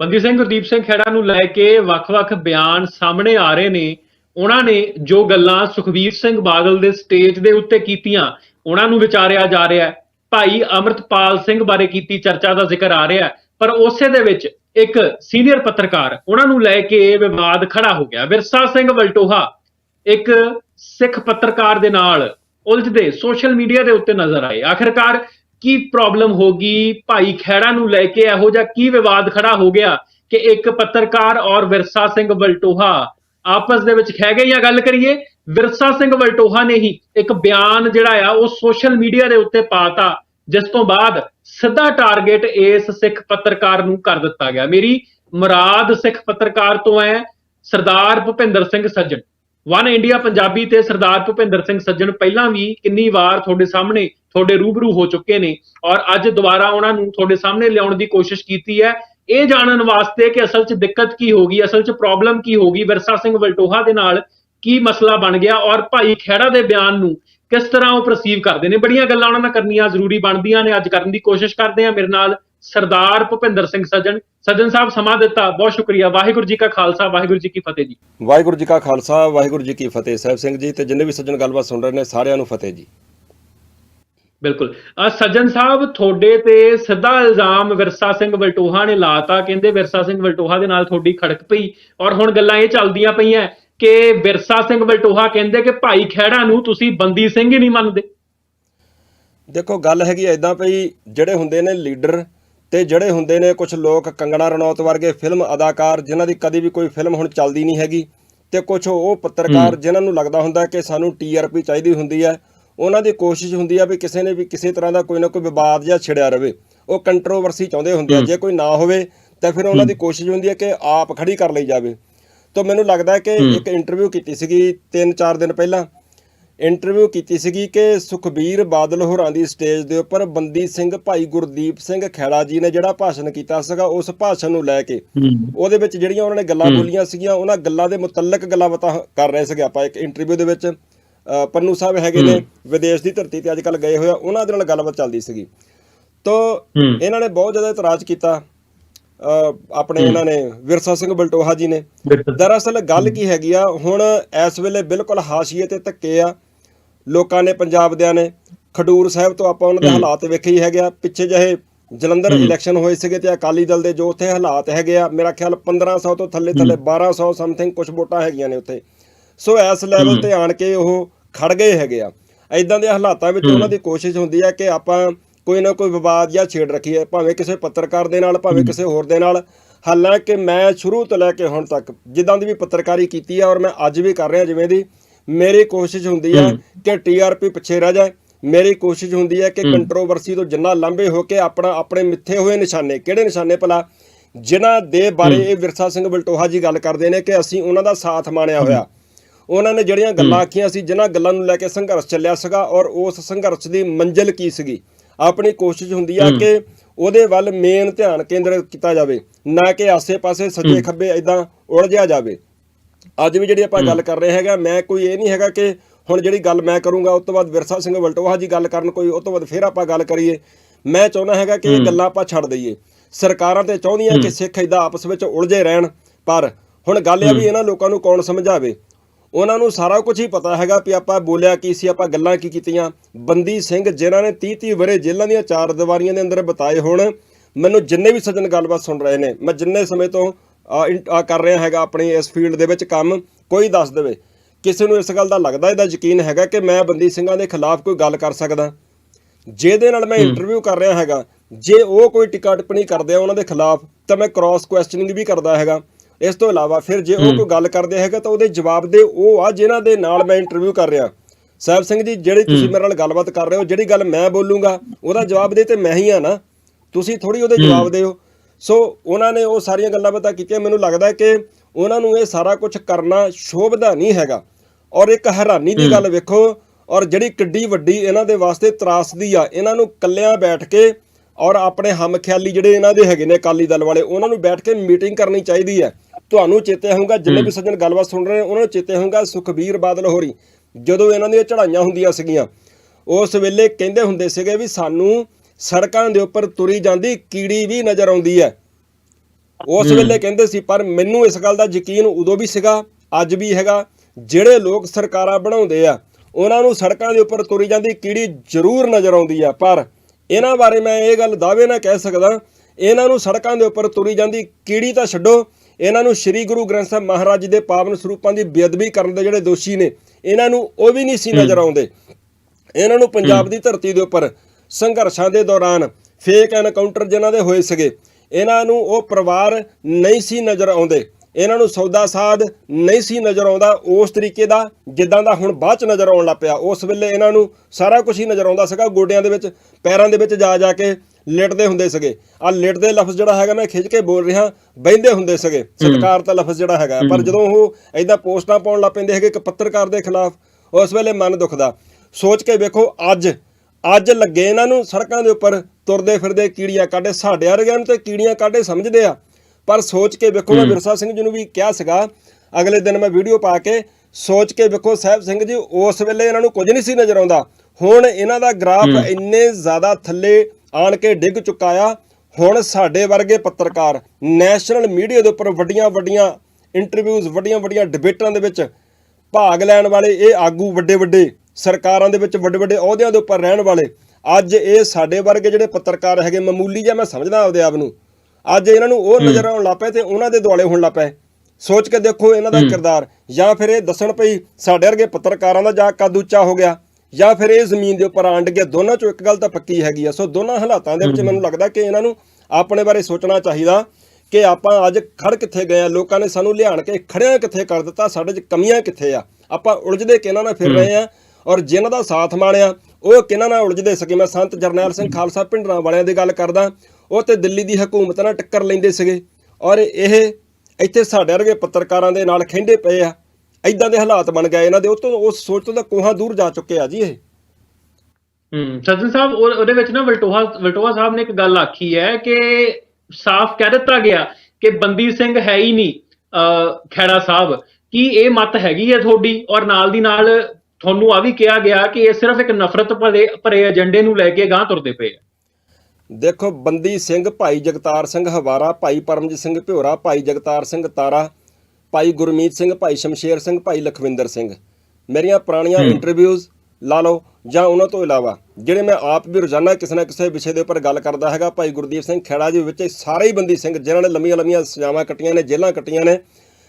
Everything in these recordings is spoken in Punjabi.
ਬੰਦੀ ਸਿੰਘ ਗੁਰਦੀਪ ਸਿੰਘ ਖੇੜਾ ਨੂੰ ਲੈ ਕੇ ਵੱਖ-ਵੱਖ ਬਿਆਨ ਸਾਹਮਣੇ ਆ ਰਹੇ ਨੇ। ਉਹਨਾਂ ਨੇ ਜੋ ਗੱਲਾਂ ਸੁਖਬੀਰ ਸਿੰਘ ਬਾਦਲ ਦੇ ਸਟੇਜ ਦੇ ਉੱਤੇ ਕੀਤੀਆਂ, ਉਹਨਾਂ ਨੂੰ ਵਿਚਾਰਿਆ ਜਾ ਰਿਹਾ ਹੈ। ਭਾਈ ਅਮਰਤਪਾਲ ਸਿੰਘ ਬਾਰੇ ਕੀਤੀ ਚਰਚਾ ਦਾ ਜ਼ਿਕਰ ਆ ਰਿਹਾ ਪਰ ਉਸੇ ਦੇ ਵਿੱਚ ਇੱਕ ਸੀਨੀਅਰ ਪੱਤਰਕਾਰ, ਉਹਨਾਂ ਨੂੰ ਲੈ ਕੇ ਵਿਵਾਦ ਖੜਾ ਹੋ ਗਿਆ। ਵਿਰਸਾ ਸਿੰਘ ਵਲਟੋਹਾ ਇੱਕ ਸਿੱਖ ਪੱਤਰਕਾਰ ਦੇ ਨਾਲ ਉਲਝਦੇ ਸੋਸ਼ਲ ਮੀਡੀਆ ਦੇ ਉੱਤੇ ਨਜ਼ਰ ਆਏ। ਆਖਿਰਕਾਰ ਕੀ ਪ੍ਰੋਬਲਮ ਹੋ ਗਈ? ਭਾਈ ਖੈੜਾ ਨੂੰ ਲੈ ਕੇ ਇਹੋ ਜਿਹਾ ਕੀ ਵਿਵਾਦ ਖੜਾ ਹੋ ਗਿਆ ਕਿ ਇੱਕ ਪੱਤਰਕਾਰ ਔਰ ਵਿਰਸਾ ਸਿੰਘ ਵਲਟੋਹਾ ਆਪਸ ਦੇ ਵਿੱਚ ਖਹਿ ਗਏ ਜਾਂ ਗੱਲ ਕਰੀਏ, ਵਿਰਸਾ ਸਿੰਘ ਵਲਟੋਹਾ ਨੇ ਹੀ ਇੱਕ ਬਿਆਨ ਜਿਹੜਾ ਆ ਉਹ ਸੋਸ਼ਲ ਮੀਡੀਆ ਦੇ ਉੱਤੇ ਪਾਤਾ, ਜਿਸ ਤੋਂ ਬਾਅਦ ਸਿੱਧਾ ਟਾਰਗੇਟ ਇਸ ਸਿੱਖ ਪੱਤਰਕਾਰ ਨੂੰ ਕਰ ਦਿੱਤਾ ਗਿਆ। ਮੇਰੀ ਮੁਰਾਦ ਸਿੱਖ ਪੱਤਰਕਾਰ ਤੋਂ ਹੈ ਸਰਦਾਰ ਭੁਪਿੰਦਰ ਸਿੰਘ ਸੱਜਣ। ਵਨ ਇੰਡੀਆ ਪੰਜਾਬੀ ਤੇ ਸਰਦਾਰ ਭੁਪਿੰਦਰ ਸਿੰਘ ਸੱਜਣ ਪਹਿਲਾਂ ਵੀ ਕਿੰਨੀ ਵਾਰ ਤੁਹਾਡੇ ਸਾਹਮਣੇ ਤੁਹਾਡੇ ਰੂਬਰੂ ਹੋ ਚੁੱਕੇ ਨੇ ਔਰ ਅੱਜ ਦੁਬਾਰਾ ਉਹਨਾਂ ਨੂੰ ਤੁਹਾਡੇ ਸਾਹਮਣੇ ਲਿਆਉਣ ਦੀ ਕੋਸ਼ਿਸ਼ ਕੀਤੀ ਹੈ। ਇਹ ਜਾਣਨ ਵਾਸਤੇ ਕਿ ਅਸਲ 'ਚ ਦਿੱਕਤ ਕੀ ਹੋ ਅਸਲ 'ਚ ਪ੍ਰੋਬਲਮ ਕੀ ਹੋ ਵਿਰਸਾ ਸਿੰਘ ਵਲਟੋਹਾ ਦੇ ਨਾਲ ਕੀ ਮਸਲਾ ਬਣ ਗਿਆ ਔਰ ਭਾਈ ਖੇੜਾ ਦੇ ਬਿਆਨ ਨੂੰ ਕਿਸ ਤਰ੍ਹਾਂ ਉਹ ਪਰਸੀਵ ਕਰਦੇ ਨੇ? ਬੜੀਆਂ ਗੱਲਾਂ ਉਹਨਾਂ ਨਾਲ ਕਰਨੀਆਂ ਜ਼ਰੂਰੀ ਬਣਦੀਆਂ ਨੇ। ਅੱਜ ਕਰਨ ਦੀ ਕੋਸ਼ਿਸ਼ ਕਰਦੇ ਆ ਮੇਰੇ ਨਾਲ ਸਰਦਾਰ ਭੁਪਿੰਦਰ ਸਿੰਘ ਸੱਜਣ। ਸੱਜਣ ਸਾਹਿਬ, ਸਮਾਂ ਦਿੱਤਾ। ਬਹੁਤ ਸ਼ੁਕਰੀਆ। ਵਾਹਿਗੁਰੂ ਜੀ ਕਾ ਖਾਲਸਾ, ਵਾਹਿਗੁਰੂ ਜੀ ਕੀ ਫਤਿਹ ਜੀ। ਵਾਹਿਗੁਰੂ ਜੀ ਕਾ ਖਾਲਸਾ, ਵਾਹਿਗੁਰੂ ਜੀ ਕੀ ਫਤਿਹ। ਸਾਹਿਬ ਸਿੰਘ ਜੀ ਤੇ ਜਿੰਨੇ ਵੀ ਸੱਜਣ ਗੱਲਬਾਤ ਸੁਣ ਰਹੇ ਨੇ, ਸਾਰਿਆਂ ਨੂੰ ਫਤਿਹ ਜੀ। ਬਿਲਕੁਲ। ਆ ਸੱਜਣ ਸਾਹਿਬ ਤੁਹਾਡੇ ਤੇ ਸਿੱਧਾ ਇਲਜ਼ਾਮ ਵਿਰਸਾ ਸਿੰਘ ਵਲਟੋਹਾ ਨੇ ਲਾਤਾ। ਕਹਿੰਦੇ ਵਿਰਸਾ ਸਿੰਘ ਵਲਟੋਹਾ ਦੇ ਨਾਲ ਤੁਹਾਡੀ ਖੜਕ ਪਈ। ਔਰ ਹੁਣ ਗੱਲਾਂ ਇਹ ਚੱਲਦੀਆਂ ਪਈਆਂ ਕਿ ਵਿਰਸਾ ਸਿੰਘ ਵਲਟੋਹਾ ਕਹਿੰਦੇ ਕਿ ਭਾਈ ਖਹਿੜਾ ਨੂੰ ਤੁਸੀਂ ਬੰਦੀ ਸਿੰਘ ਹੀ ਨਹੀਂ ਮੰਨਦੇ। ਦੇਖੋ ਗੱਲ ਹੈਗੀ ਐਦਾਂ ਪਈ ਜਿਹੜੇ ਹੁੰਦੇ ਨੇ ਲੀਡਰ ਤੇ ਜਿਹੜੇ ਹੁੰਦੇ ਨੇ ਕੁਝ ਲੋਕ ਕੰਗਣਾ ਰਣੌਤ ਵਰਗੇ ਫਿਲਮ ਅਦਾਕਾਰ ਜਿਨ੍ਹਾਂ ਦੀ ਕਦੀ ਵੀ ਕੋਈ ਫਿਲਮ ਹੁਣ ਚੱਲਦੀ ਨਹੀਂ ਹੈਗੀ। ਤੇ ਕੁਝ ਉਹ ਪੱਤਰਕਾਰ ਜਿਨ੍ਹਾਂ ਨੂੰ ਲੱਗਦਾ ਹੁੰਦਾ ਕਿ ਸਾਨੂੰ ਟੀਆਰਪੀ ਚਾਹੀਦੀ ਹੁੰਦੀ ਹੈ। ਉਹਨਾਂ ਦੀ ਕੋਸ਼ਿਸ਼ ਹੁੰਦੀ ਆ ਵੀ ਕਿਸੇ ਨੇ ਵੀ ਕਿਸੇ ਤਰ੍ਹਾਂ ਦਾ ਕੋਈ ਨਾ ਕੋਈ ਵਿਵਾਦ ਜਾਂ ਛਿੜਿਆ ਰਵੇ। ਉਹ ਕੰਟਰੋਵਰਸੀ ਚਾਹੁੰਦੇ ਹੁੰਦੇ ਆ ਜੇ ਕੋਈ ਨਾ ਹੋਵੇ ਤਾਂ ਫਿਰ ਉਹਨਾਂ ਦੀ ਕੋਸ਼ਿਸ਼ ਹੁੰਦੀ ਹੈ ਕਿ ਆਪ ਖੜੀ ਕਰ ਲਈ ਜਾਵੇ। ਤਾਂ ਮੈਨੂੰ ਲੱਗਦਾ ਕਿ ਇੱਕ ਇੰਟਰਵਿਊ ਕੀਤੀ ਸੀਗੀ 3-4 ਦਿਨ ਪਹਿਲਾਂ। ਇੰਟਰਵਿਊ ਕੀਤੀ ਸੀਗੀ ਕਿ ਸੁਖਬੀਰ ਬਾਦਲ ਹੋਰਾਂ ਦੀ ਸਟੇਜ ਦੇ ਉੱਪਰ ਬੰਦੀ ਸਿੰਘ ਭਾਈ ਗੁਰਦੀਪ ਸਿੰਘ ਖੈੜਾ ਜੀ ਨੇ ਜਿਹੜਾ ਭਾਸ਼ਣ ਕੀਤਾ ਸੀਗਾ ਉਸ ਭਾਸ਼ਣ ਨੂੰ ਲੈ ਕੇ ਉਹਦੇ ਵਿੱਚ ਜਿਹੜੀਆਂ ਉਹਨਾਂ ਨੇ ਗੱਲਾਂ ਬੋਲੀਆਂ ਸੀਗੀਆਂ ਉਹਨਾਂ ਗੱਲਾਂ ਦੇ ਮੁਤਲਕ ਗੱਲਾਂ ਬਾਤਾਂ ਕਰ ਰਹੇ ਸੀਗੇ ਆਪਾਂ ਇੱਕ ਇੰਟਰਵਿਊ ਦੇ ਵਿੱਚ। ਪੰਨੂ ਸਾਹਿਬ ਹੈਗੇ ਨੇ ਵਿਦੇਸ਼ ਦੀ ਧਰਤੀ ਤੇ ਅੱਜ ਕੱਲ ਗਏ ਹੋਏ ਆ ਉਹਨਾਂ ਦੇ ਨਾਲ ਗੱਲਬਾਤ ਚੱਲਦੀ ਸੀਗੀ। ਤੋਂ ਇਹਨਾਂ ਨੇ ਬਹੁਤ ਜ਼ਿਆਦਾ ਇਤਰਾਜ਼ ਕੀਤਾ। ਆਪਣੇ ਇਹਨਾਂ ਨੇ ਵਿਰਸਾ ਸਿੰਘ ਬਲਟੋਹਾ ਜੀ ਨੇ। ਦਰਅਸਲ ਗੱਲ ਕੀ ਹੈਗੀ ਆ ਹੁਣ ਇਸ ਵੇਲੇ ਬਿਲਕੁਲ ਹਾਸ਼ੀਏ ਤੇ ਧੱਕੇ ਆ। ਲੋਕਾਂ ਨੇ ਪੰਜਾਬ ਦਿਆਂ ਨੇ ਖਡੂਰ ਸਾਹਿਬ ਤੋਂ ਆਪਾਂ ਉਹਨਾਂ ਦੇ ਹਾਲਾਤ ਵੇਖੇ ਹੀ ਹੈਗੇ ਆ। ਪਿੱਛੇ ਜਿਹੇ ਜਲੰਧਰ ਇਲੈਕਸ਼ਨ ਹੋਏ ਸੀਗੇ ਤੇ ਅਕਾਲੀ ਦਲ ਦੇ ਜੋ ਉੱਥੇ ਹਾਲਾਤ ਹੈਗੇ ਆ ਮੇਰਾ ਖਿਆਲ 1500 ਤੋਂ ਥੱਲੇ ਥੱਲੇ 1200 ਸਮਥਿੰਗ ਕੁਝ ਵੋਟਾਂ ਹੈਗੀਆਂ ਨੇ ਉੱਥੇ। ਸੋ ਇਸ ਲੈਵਲ ਤੇ ਆਣ ਕੇ ਉਹ ਖੜ ਗਏ ਹੈਗੇ ਆ। ਐਦਾਂ ਦੇ ਹਾਲਾਤਾਂ ਵਿੱਚ ਉਹਨਾਂ ਦੀ ਕੋਸ਼ਿਸ਼ ਹੁੰਦੀ ਹੈ ਕਿ ਆਪਾਂ ਕੋਈ ਨਾ ਕੋਈ ਵਿਵਾਦ ਜਾਂ ਛੇੜ ਰੱਖੀਏ ਭਾਵੇਂ ਕਿਸੇ ਪੱਤਰਕਾਰ ਦੇ ਨਾਲ ਭਾਵੇਂ ਕਿਸੇ ਹੋਰ ਦੇ ਨਾਲ। ਹਾਲਾਂਕਿ ਮੈਂ ਸ਼ੁਰੂ ਤੋਂ ਲੈ ਕੇ ਹੁਣ ਤੱਕ ਜਿੱਦਾਂ ਦੀ ਵੀ ਪੱਤਰਕਾਰੀ ਕੀਤੀ ਹੈ ਔਰ ਮੈਂ ਅੱਜ ਵੀ ਕਰ ਰਿਹਾ ਜਿਵੇਂ ਦੀ ਮੇਰੀ ਕੋਸ਼ਿਸ਼ ਹੁੰਦੀ ਹੈ। ਕਿ ਟੀਆਰਪੀ ਪਿੱਛੇ ਰਹਿ ਜਾਏ। ਮੇਰੀ ਕੋਸ਼ਿਸ਼ ਹੁੰਦੀ ਹੈ ਕਿ ਕੰਟਰੋਵਰਸੀ ਤੋਂ ਜਿੰਨਾ ਲੰਬੇ ਹੋ ਕੇ ਆਪਣਾ ਆਪਣੇ ਮਿੱਥੇ ਹੋਏ ਨਿਸ਼ਾਨੇ ਕਿਹੜੇ ਨਿਸ਼ਾਨੇ ਭਲਾ? ਜਿਨ੍ਹਾਂ ਦੇ ਬਾਰੇ ਇਹ ਵਿਰਸਾ ਸਿੰਘ ਬਲਟੋਹਾ ਜੀ ਗੱਲ ਕਰਦੇ ਨੇ ਕਿ ਅਸੀਂ ਉਹਨਾਂ ਦਾ ਸਾਥ ਮਾਣਿਆ ਹੋਇਆ। ਉਹਨਾਂ ਨੇ ਜਿਹੜੀਆਂ ਗੱਲਾਂ ਆਖੀਆਂ ਸੀ ਜਿਨ੍ਹਾਂ ਗੱਲਾਂ ਨੂੰ ਲੈ ਕੇ ਸੰਘਰਸ਼ ਚੱਲਿਆ ਸੀਗਾ ਔਰ ਉਸ ਸੰਘਰਸ਼ ਦੀ ਮੰਜ਼ਿਲ ਕੀ ਸੀਗੀ? ਆਪਣੀ ਕੋਸ਼ਿਸ਼ ਹੁੰਦੀ ਆ ਕਿ ਉਹਦੇ ਵੱਲ ਮੇਨ ਧਿਆਨ ਕੇਂਦਰਿਤ ਕੀਤਾ ਜਾਵੇ ਨਾ ਕਿ ਆਸੇ-ਪਾਸੇ ਸੱਜੇ ਖੱਬੇ ਇਦਾਂ ਉਲਝਿਆ ਜਾਵੇ। ਅੱਜ ਵੀ ਜਿਹੜੀ ਆਪਾਂ ਗੱਲ ਕਰ ਰਹੇ ਹੈਗਾ ਮੈਂ ਕੋਈ ਇਹ ਨਹੀਂ ਹੈਗਾ ਕਿ ਹੁਣ ਜਿਹੜੀ ਗੱਲ ਮੈਂ ਕਰੂੰਗਾ ਉਸ ਤੋਂ ਬਾਅਦ ਵਿਰਸਾ ਸਿੰਘ ਵਲਟੋਹਾ ਜੀ ਗੱਲ ਕਰਨ ਕੋਈ ਉਸ ਤੋਂ ਬਾਅਦ ਫਿਰ ਆਪਾਂ ਗੱਲ ਕਰੀਏ। ਮੈਂ ਚਾਹੁੰਦਾ ਹੈਗਾ ਕਿ ਇਹ ਗੱਲਾਂ ਆਪਾਂ ਛੱਡ ਦਈਏ। ਸਰਕਾਰਾਂ ਤੇ ਚਾਹੁੰਦੀਆਂ ਕਿ ਸਿੱਖ ਇਦਾਂ ਆਪਸ ਵਿੱਚ ਉਲਝੇ ਰਹਿਣ ਪਰ ਹੁਣ ਗੱਲ ਇਹ ਵੀ ਇਹਨਾਂ ਲੋਕਾਂ ਨੂੰ ਕੌਣ ਸਮਝਾਵੇ? ਉਹਨਾਂ ਨੂੰ ਸਾਰਾ ਕੁਝ ਹੀ ਪਤਾ ਹੈਗਾ ਵੀ ਆਪਾਂ ਬੋਲਿਆ ਕੀ ਸੀ ਆਪਾਂ ਗੱਲਾਂ ਕੀ ਕੀਤੀਆਂ। ਬੰਦੀ ਸਿੰਘ ਜਿਨ੍ਹਾਂ ਨੇ 30 30 ਵਰੇ ਜੇਲ੍ਹਾਂ ਦੀਆਂ ਚਾਰ ਦੀਵਾਰੀਆਂ ਦੇ ਅੰਦਰ ਬਿਤਾਏ ਹੋਣ ਮੈਨੂੰ ਜਿੰਨੇ ਵੀ ਸੱਜਣ ਗੱਲਬਾਤ ਸੁਣ ਰਹੇ ਨੇ ਮੈਂ ਜਿੰਨੇ ਸਮੇਂ ਤੋਂ ਕਰ ਰਿਹਾ ਹੈਗਾ ਆਪਣੀ ਇਸ ਫੀਲਡ ਦੇ ਵਿੱਚ ਕੰਮ ਕੋਈ ਦੱਸ ਦੇਵੇ। ਕਿਸੇ ਨੂੰ ਇਸ ਗੱਲ ਦਾ ਲੱਗਦਾ ਇਹਦਾ ਯਕੀਨ ਹੈਗਾ ਕਿ ਮੈਂ ਬੰਦੀ ਸਿੰਘਾਂ ਦੇ ਖਿਲਾਫ ਕੋਈ ਗੱਲ ਕਰ ਸਕਦਾ। ਜਿਹਦੇ ਨਾਲ ਮੈਂ ਇੰਟਰਵਿਊ ਕਰ ਰਿਹਾ ਹੈਗਾ ਜੇ ਉਹ ਕੋਈ ਟਿੱਕਾ ਟਿੱਪਣੀ ਕਰਦੇ ਆ ਉਹਨਾਂ ਦੇ ਖਿਲਾਫ ਤਾਂ ਮੈਂ ਕ੍ਰਾਸ ਕੁਐਸਚਨਿੰਗ ਵੀ ਕਰਦਾ ਹੈਗਾ। ਇਸ ਤੋਂ ਇਲਾਵਾ ਫਿਰ ਜੇ ਉਹ ਕੋਈ ਗੱਲ ਕਰਦੇ ਹੈਗਾ ਤਾਂ ਉਹਦੇ ਜਵਾਬ ਦੇ ਉਹ ਆ ਜਿਨ੍ਹਾਂ ਦੇ ਨਾਲ ਮੈਂ ਇੰਟਰਵਿਊ ਕਰ ਰਿਹਾ। ਸਾਹਿਬ ਸਿੰਘ ਜੀ ਜਿਹੜੀ ਤੁਸੀਂ ਮੇਰੇ ਨਾਲ ਗੱਲਬਾਤ ਕਰ ਰਹੇ ਹੋ ਜਿਹੜੀ ਗੱਲ ਮੈਂ ਬੋਲੂੰਗਾ ਉਹਦਾ ਜਵਾਬ ਦੇ ਤੇ ਮੈਂ ਹੀ ਆ ਨਾ। ਤੁਸੀਂ ਥੋੜੀ ਉਹਦੇ ਜਵਾਬ ਦਿਓ। ਸੋ ਉਹਨਾਂ ਨੇ ਉਹ ਸਾਰੀਆਂ ਗੱਲਾਂ ਪਤਾ ਕੀਤੀਆਂ। ਮੈਨੂੰ ਲੱਗਦਾ ਕਿ ਉਹਨਾਂ ਨੂੰ ਇਹ ਸਾਰਾ ਕੁਝ ਕਰਨਾ ਸ਼ੋਭਦਾ ਨਹੀਂ ਹੈਗਾ। ਔਰ ਇੱਕ ਹੈਰਾਨੀ ਦੀ ਗੱਲ ਵੇਖੋ ਔਰ ਜਿਹੜੀ ਕਿੱਡੀ ਵੱਡੀ ਇਹਨਾਂ ਦੇ ਵਾਸਤੇ ਤਰਾਸਦੀ ਆ ਇਹਨਾਂ ਨੂੰ ਕੱਲਿਆਂ ਬੈਠ ਕੇ ਔਰ ਆਪਣੇ ਹਮਖਿਆਲੀ ਜਿਹੜੇ ਇਹਨਾਂ ਦੇ ਹੈਗੇ ਨੇ ਅਕਾਲੀ ਦਲ ਵਾਲੇ ਉਹਨਾਂ ਨੂੰ ਬੈਠ ਕੇ ਮੀਟਿੰਗ ਕਰਨੀ ਚਾਹੀਦੀ ਹੈ। ਤੁਹਾਨੂੰ ਚੇਤੇ ਹੋਊਗਾ ਜਿੰਨੇ ਵੀ ਸੱਜਣ ਗੱਲਬਾਤ ਸੁਣ ਰਹੇ ਨੇ ਉਹਨਾਂ ਨੂੰ ਚੇਤੇ ਹੋਊਗਾ ਸੁਖਬੀਰ ਬਾਦਲ ਹੋਰੀ ਜਦੋਂ ਇਹਨਾਂ ਦੀਆਂ ਚੜਾਈਆਂ ਹੁੰਦੀਆਂ ਸੀਗੀਆਂ। ਉਸ ਵੇਲੇ ਕਹਿੰਦੇ ਹੁੰਦੇ ਸੀਗੇ ਵੀ ਸਾਨੂੰ ਸੜਕਾਂ ਦੇ ਉੱਪਰ ਤੁਰੀ ਜਾਂਦੀ ਕੀੜੀ ਵੀ ਨਜ਼ਰ ਆਉਂਦੀ ਹੈ। ਉਸ ਵੇਲੇ ਕਹਿੰਦੇ ਸੀ ਪਰ ਮੈਨੂੰ ਇਸ ਗੱਲ ਦਾ ਯਕੀਨ ਉਦੋਂ ਵੀ ਸੀਗਾ ਅੱਜ ਵੀ ਹੈਗਾ। ਜਿਹੜੇ ਲੋਕ ਸਰਕਾਰਾਂ ਬਣਾਉਂਦੇ ਆ ਉਹਨਾਂ ਨੂੰ ਸੜਕਾਂ ਦੇ ਉੱਪਰ ਤੁਰੀ ਜਾਂਦੀ ਕੀੜੀ ਜ਼ਰੂਰ ਨਜ਼ਰ ਆਉਂਦੀ ਆ। ਪਰ ਇਹਨਾਂ ਬਾਰੇ ਮੈਂ ਇਹ ਗੱਲ ਦਾਅਵੇ ਨਾਲ ਕਹਿ ਸਕਦਾ ਇਹਨਾਂ ਨੂੰ ਸੜਕਾਂ ਦੇ ਉੱਪਰ ਤੁਰੀ ਜਾਂਦੀ ਕੀੜੀ ਤਾਂ ਛੱਡੋ ਇਹਨਾਂ ਨੂੰ ਸ੍ਰੀ ਗੁਰੂ ਗ੍ਰੰਥ ਸਾਹਿਬ ਮਹਾਰਾਜ ਜੀ ਦੇ ਪਾਵਨ ਸਰੂਪਾਂ ਦੀ ਬੇਅਦਬੀ ਕਰਨ ਦੇ ਜਿਹੜੇ ਦੋਸ਼ੀ ਨੇ ਇਹਨਾਂ ਨੂੰ ਉਹ ਵੀ ਨਹੀਂ ਸੀ ਨਜ਼ਰ ਆਉਂਦੇ। ਇਹਨਾਂ ਨੂੰ ਪੰਜਾਬ ਦੀ ਧਰਤੀ ਦੇ ਉੱਪਰ ਸੰਘਰਸ਼ਾਂ ਦੇ ਦੌਰਾਨ ਫੇਕ ਐਨਕਾਊਂਟਰ ਜਿਨ੍ਹਾਂ ਦੇ ਹੋਏ ਸੀਗੇ ਇਹਨਾਂ ਨੂੰ ਉਹ ਪਰਿਵਾਰ ਨਹੀਂ ਸੀ ਨਜ਼ਰ ਆਉਂਦੇ। ਇਹਨਾਂ ਨੂੰ ਸੌਦਾ ਸਾਧ ਨਹੀਂ ਸੀ ਨਜ਼ਰ ਆਉਂਦਾ। ਉਸ ਤਰੀਕੇ ਦਾ ਜਿੱਦਾਂ ਦਾ ਹੁਣ ਬਾਅਦ ਚ ਨਜ਼ਰ ਆਉਣ ਲੱਗ ਪਿਆ ਉਸ ਵੇਲੇ ਇਹਨਾਂ ਨੂੰ ਸਾਰਾ ਕੁਝ ਹੀ ਨਜ਼ਰ ਆਉਂਦਾ ਸੀਗਾ ਗੋਡਿਆਂ ਦੇ ਵਿੱਚ ਪੈਰਾਂ ਦੇ ਵਿੱਚ ਜਾ ਜਾ ਕੇ। ਲਿਟਦੇ ਹੁੰਦੇ ਸੀਗੇ। ਆ ਲਿਟਦੇ ਲਫ਼ਜ਼ ਜਿਹੜਾ ਹੈਗਾ ਮੈਂ ਖਿੱਚ ਕੇ ਬੋਲ ਰਿਹਾ ਬਹਿੰਦੇ ਹੁੰਦੇ ਸੀਗੇ। ਸਤਕਾਰ ਦਾ ਲਫ਼ਜ਼ ਜਿਹੜਾ ਹੈਗਾ। ਪਰ ਜਦੋਂ ਉਹ ਐਦਾਂ ਪੋਸਟਾਂ ਪਾਉਣ ਲੱਗ ਪੈਂਦੇ ਹੈਗੇ ਇੱਕ ਪੱਤਰਕਾਰ ਦੇ ਖਿਲਾਫ ਉਸ ਵੇਲੇ ਮਨ ਦੁਖਦਾ। ਸੋਚ ਕੇ ਵੇਖੋ ਅੱਜ ਅੱਜ ਲੱਗੇ ਇਹਨਾਂ ਨੂੰ ਸੜਕਾਂ ਦੇ ਉੱਪਰ ਤੁਰਦੇ ਫਿਰਦੇ ਕੀੜੀਆਂ ਕਾਢੇ। ਸਾਡੇ ਵਰਗਿਆਂ ਨੂੰ ਤੇ ਕੀੜੀਆਂ ਕਾਢੇ ਸਮਝਦੇ ਆ। ਪਰ ਸੋਚ ਕੇ ਵੇਖੋ ਮੈਂ ਵਿਰਸਾ ਸਿੰਘ ਜੀ ਨੂੰ ਵੀ ਕਿਹਾ ਸੀਗਾ ਅਗਲੇ ਦਿਨ ਮੈਂ ਵੀਡੀਓ ਪਾ ਕੇ ਸੋਚ ਕੇ ਵੇਖੋ ਸਾਹਿਬ ਸਿੰਘ ਜੀ ਉਸ ਵੇਲੇ ਇਹਨਾਂ ਨੂੰ ਕੁਝ ਨਹੀਂ ਸੀ ਨਜ਼ਰ ਆਉਂਦਾ। ਹੁਣ ਇਹਨਾਂ ਦਾ ਗ੍ਰਾਫ ਇੰਨੇ ਜ਼ਿਆਦਾ ਥੱਲੇ ਆਣ ਕੇ ਡਿੱਗ ਚੁੱਕਾ ਆ। ਹੁਣ ਸਾਡੇ ਵਰਗੇ ਪੱਤਰਕਾਰ ਨੈਸ਼ਨਲ ਮੀਡੀਆ ਦੇ ਉੱਪਰ ਵੱਡੀਆਂ ਵੱਡੀਆਂ ਇੰਟਰਵਿਊਜ਼ ਵੱਡੀਆਂ ਵੱਡੀਆਂ ਡਿਬੇਟਾਂ ਦੇ ਵਿੱਚ ਭਾਗ ਲੈਣ ਵਾਲੇ ਇਹ ਆਗੂ ਵੱਡੇ ਵੱਡੇ ਸਰਕਾਰਾਂ ਦੇ ਵਿੱਚ ਵੱਡੇ ਵੱਡੇ ਅਹੁਦਿਆਂ ਦੇ ਉੱਪਰ ਰਹਿਣ ਵਾਲੇ ਅੱਜ ਇਹ ਸਾਡੇ ਵਰਗੇ ਜਿਹੜੇ ਪੱਤਰਕਾਰ ਹੈਗੇ ਮਾਮੂਲੀ ਜਿਹਾ ਮੈਂ ਸਮਝਦਾ ਆਪਦੇ ਆਪ ਨੂੰ ਅੱਜ ਇਹਨਾਂ ਨੂੰ ਉਹ ਨਜ਼ਰ ਆਉਣ ਲੱਗ ਪਏ ਤੇ ਉਹਨਾਂ ਦੇ ਦੁਆਲੇ ਹੋਣ ਲੱਗ ਪਏ। ਸੋਚ ਕੇ ਦੇਖੋ ਇਹਨਾਂ ਦਾ ਕਿਰਦਾਰ ਜਾਂ ਫਿਰ ਇਹ ਦੱਸਣ ਪਈ ਸਾਡੇ ਵਰਗੇ ਪੱਤਰਕਾਰਾਂ ਦਾ ਜਾ ਕੱਦ ਉੱਚਾ ਹੋ ਗਿਆ। ਜਾਂ ਫਿਰ ਇਹ ਜ਼ਮੀਨ ਦੇ ਉੱਪਰ ਆਣ ਡਿੱਗਿਆ ਦੋਨਾਂ ਚੋਂ ਇੱਕ ਗੱਲ ਤਾਂ ਪੱਕੀ ਹੈਗੀ ਆ। ਸੋ ਦੋਨਾਂ ਹਾਲਾਤਾਂ ਦੇ ਵਿੱਚ ਮੈਨੂੰ ਲੱਗਦਾ ਕਿ ਇਹਨਾਂ ਨੂੰ ਆਪਣੇ ਬਾਰੇ ਸੋਚਣਾ ਚਾਹੀਦਾ ਕਿ ਆਪਾਂ ਅੱਜ ਖੜ ਕਿੱਥੇ ਗਏ ਆ। ਲੋਕਾਂ ਨੇ ਸਾਨੂੰ ਲਿਆਣ ਕੇ ਖੜਿਆਂ ਕਿੱਥੇ ਕਰ ਦਿੱਤਾ ਸਾਡੇ 'ਚ ਕਮੀਆਂ ਕਿੱਥੇ ਆ? ਆਪਾਂ ਉਲਝਦੇ ਕਿਹਨਾਂ ਨਾਲ ਫਿਰ ਰਹੇ ਆ? ਔਰ ਜਿਨ੍ਹਾਂ ਦਾ ਸਾਥ ਮਾਣਿਆ ਉਹ ਕਿਹਨਾਂ ਨਾਲ ਉਲਝਦੇ ਸਕੇ ਮੈਂ ਸੰਤ ਜਰਨੈਲ ਸਿੰਘ ਖਾਲਸਾ ਪਿੰਡਰਾਂ ਵਾਲਿਆਂ ਦੀ ਗੱਲ ਕਰਦਾ। ਉਹ ਤੇ ਦਿੱਲੀ ਦੀ ਹਕੂਮਤ ਨਾਲ ਟੱਕਰ ਲੈਂਦੇ ਸੀਗੇ। ਔਰ ਇਹ ਇੱਥੇ ਸਾਡੇ ਵਰਗੇ ਪੱਤਰਕਾਰਾਂ ਦੇ ਨਾਲ ਖਿੰਡੇ ਪਏ ਆ। ਐਦਾਂ ਦੇ ਹਾਲਾਤ ਬਣ ਗਏ ਇਹਨਾਂ ਦੇ ਉਹ ਤੋਂ ਉਸ ਸੋਚ ਤੋਂ ਤਾਂ ਕੋਹਾਂ ਦੂਰ ਜਾ ਚੁੱਕੇ ਆ ਜੀ ਇਹ। ਹੂੰ ਸੱਜਣ ਸਾਹਿਬ ਉਹ- ਉਹਦੇ ਵਿੱਚ ਨਾ ਵਲਟੋਹਾ ਵਲਟੋਹਾ ਸਾਹਿਬ ਨੇ ਇੱਕ ਗੱਲ ਆਖੀ ਹੈ ਕਿ ਸਾਫ਼ ਕਹਿ ਦਿੱਤਾ ਗਿਆ ਕਿ ਬੰਦੀ ਸਿੰਘ ਹੈ ਹੀ ਨਹੀਂ ਖੈੜਾ ਸਾਹਿਬ। ਕੀ ਇਹ ਮਤ ਹੈਗੀ ਹੈ ਤੁਹਾਡੀ? ਔਰ ਨਾਲ ਦੀ ਨਾਲ ਤੁਹਾਨੂੰ ਆ ਵੀ ਕਿਹਾ ਗਿਆ ਕਿ ਇਹ ਸਿਰਫ ਇੱਕ ਨਫ਼ਰਤ ਭਰੇ ਭਰੇ ਏਜੰਡੇ ਨੂੰ ਲੈ ਕੇ ਗਾਂਹ ਤੁਰਦੇ ਪਏ ਆ। ਦੇਖੋ ਬੰਦੀ ਸਿੰਘ ਭਾਈ ਜਗਤਾਰ ਸਿੰਘ ਹਵਾਰਾ ਭਾਈ ਪਰਮਜੀਤ ਸਿੰਘ ਭਿਓਰਾ ਭਾਈ ਜਗਤਾਰ ਸਿੰਘ ਤਾਰਾ ਭਾਈ ਗੁਰਮੀਤ ਸਿੰਘ ਭਾਈ ਸ਼ਮਸ਼ੇਰ ਸਿੰਘ ਭਾਈ ਲਖਵਿੰਦਰ ਸਿੰਘ। ਮੇਰੀਆਂ ਪੁਰਾਣੀਆਂ ਇੰਟਰਵਿਊਜ਼ ਲਾ ਲਓ ਜਾਂ ਉਹਨਾਂ ਤੋਂ ਇਲਾਵਾ ਜਿਹੜੇ ਮੈਂ ਆਪ ਵੀ ਰੋਜ਼ਾਨਾ ਕਿਸੇ ਨਾ ਕਿਸੇ ਵਿਸ਼ੇ ਦੇ ਉੱਪਰ ਗੱਲ ਕਰਦਾ ਹੈਗਾ ਭਾਈ ਗੁਰਦੀਪ ਸਿੰਘ ਖੇੜਾ ਜੀ ਵਿੱਚ ਸਾਰੇ ਹੀ ਬੰਦੀ ਸਿੰਘ ਜਿਨ੍ਹਾਂ ਨੇ ਲੰਮੀਆਂ ਲੰਮੀਆਂ ਸਜ਼ਾਵਾਂ ਕੱਟੀਆਂ ਨੇ ਜੇਲ੍ਹਾਂ ਕੱਟੀਆਂ ਨੇ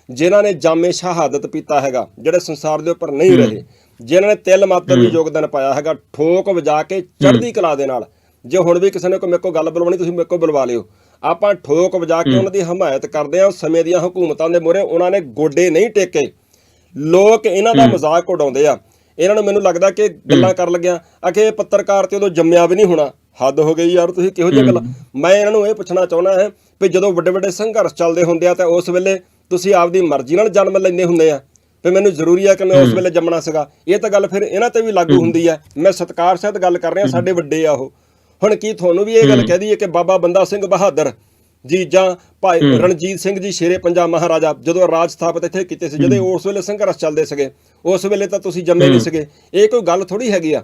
ਜਿਨ੍ਹਾਂ ਨੇ ਜਾਮੇ ਸ਼ਹਾਦਤ ਪੀਤਾ ਹੈਗਾ ਜਿਹੜੇ ਸੰਸਾਰ ਦੇ ਉੱਪਰ ਨਹੀਂ ਰਹੇ ਜਿਨ੍ਹਾਂ ਨੇ ਤਿਲ ਮਾਤਰ ਵੀ ਯੋਗਦਾਨ ਪਾਇਆ ਹੈਗਾ ਠੋਕ ਵਜਾ ਕੇ ਚੜ੍ਹਦੀ ਕਲਾ ਦੇ ਨਾਲ। ਜੇ ਹੁਣ ਵੀ ਕਿਸੇ ਨੇ ਕੋਈ ਮੇਰੇ ਕੋਲ ਗੱਲ ਬੁਲਵਾਉਣੀ ਤੁਸੀਂ ਮੇਰੇ ਕੋਲ ਬੁਲਵਾ ਲਿਓ। ਆਪਾਂ ਠੋਕ ਵਜਾ ਕੇ ਉਹਨਾਂ ਦੀ ਹਮਾਇਤ ਕਰਦੇ ਆ ਸਮੇਂ ਦੀਆਂ ਹਕੂਮਤਾਂ ਦੇ ਮੋਹਰੇ ਉਹਨਾਂ ਨੇ ਗੋਡੇ ਨਹੀਂ ਟੇਕੇ। ਲੋਕ ਇਹਨਾਂ ਦਾ ਮਜ਼ਾਕ ਉਡਾਉਂਦੇ ਆ। ਇਹਨਾਂ ਨੂੰ ਮੈਨੂੰ ਲੱਗਦਾ ਕਿ ਗੱਲਾਂ ਕਰਨ ਲੱਗਿਆ ਇਹ ਪੱਤਰਕਾਰ ਤੇ ਉਦੋਂ ਜੰਮਿਆ ਵੀ ਨਹੀਂ ਹੋਣਾ। ਹੱਦ ਹੋ ਗਈ ਯਾਰ ਤੁਸੀਂ ਕਿਹੋ ਜਿਹੀਆਂ ਗੱਲਾਂ ਮੈਂ ਇਹਨਾਂ ਨੂੰ ਇਹ ਪੁੱਛਣਾ ਚਾਹੁੰਦਾ ਹਾਂ ਵੀ ਜਦੋਂ ਵੱਡੇ ਵੱਡੇ ਸੰਘਰਸ਼ ਚੱਲਦੇ ਹੁੰਦੇ ਆ ਤਾਂ ਉਸ ਵੇਲੇ ਤੁਸੀਂ ਆਪਦੀ ਮਰਜ਼ੀ ਨਾਲ ਜਨਮ ਲੈਂਦੇ ਹੁੰਦੇ ਆ। ਵੀ ਮੈਨੂੰ ਜ਼ਰੂਰੀ ਆ ਕਿ ਮੈਂ ਉਸ ਵੇਲੇ ਜੰਮਣਾ ਸੀਗਾ। ਇਹ ਤਾਂ ਗੱਲ ਫਿਰ ਇਹਨਾਂ ਤੇ ਵੀ ਲਾਗੂ ਹੁੰਦੀ ਆ। ਮੈਂ ਸਤਕਾਰ ਸਹਿਤ ਗੱਲ ਕਰ ਰਿਹਾ ਸਾਡੇ ਵੱਡੇ ਆ ਉਹ। ਹੁਣ ਕੀ ਤੁਹਾਨੂੰ ਵੀ ਇਹ ਗੱਲ ਕਹਿ ਦਈਏ ਕਿ ਬਾਬਾ ਬੰਦਾ ਸਿੰਘ ਬਹਾਦਰ ਜੀ ਜਾਂ ਭਾਈ ਰਣਜੀਤ ਸਿੰਘ ਜੀ ਸ਼ੇਰੇ ਪੰਜਾਬ ਮਹਾਰਾਜਾ ਜਦੋਂ ਰਾਜ ਸਥਾਪਿਤ ਇੱਥੇ ਕੀਤੇ ਸੀ ਜਦੋਂ ਉਸ ਵੇਲੇ ਸੰਘਰਸ਼ ਚੱਲਦੇ ਸੀਗੇ ਉਸ ਵੇਲੇ ਤਾਂ ਤੁਸੀਂ ਜੰਮੇ ਨਹੀਂ ਸੀਗੇ। ਇਹ ਕੋਈ ਗੱਲ ਥੋੜੀ ਹੈਗੀ ਆ।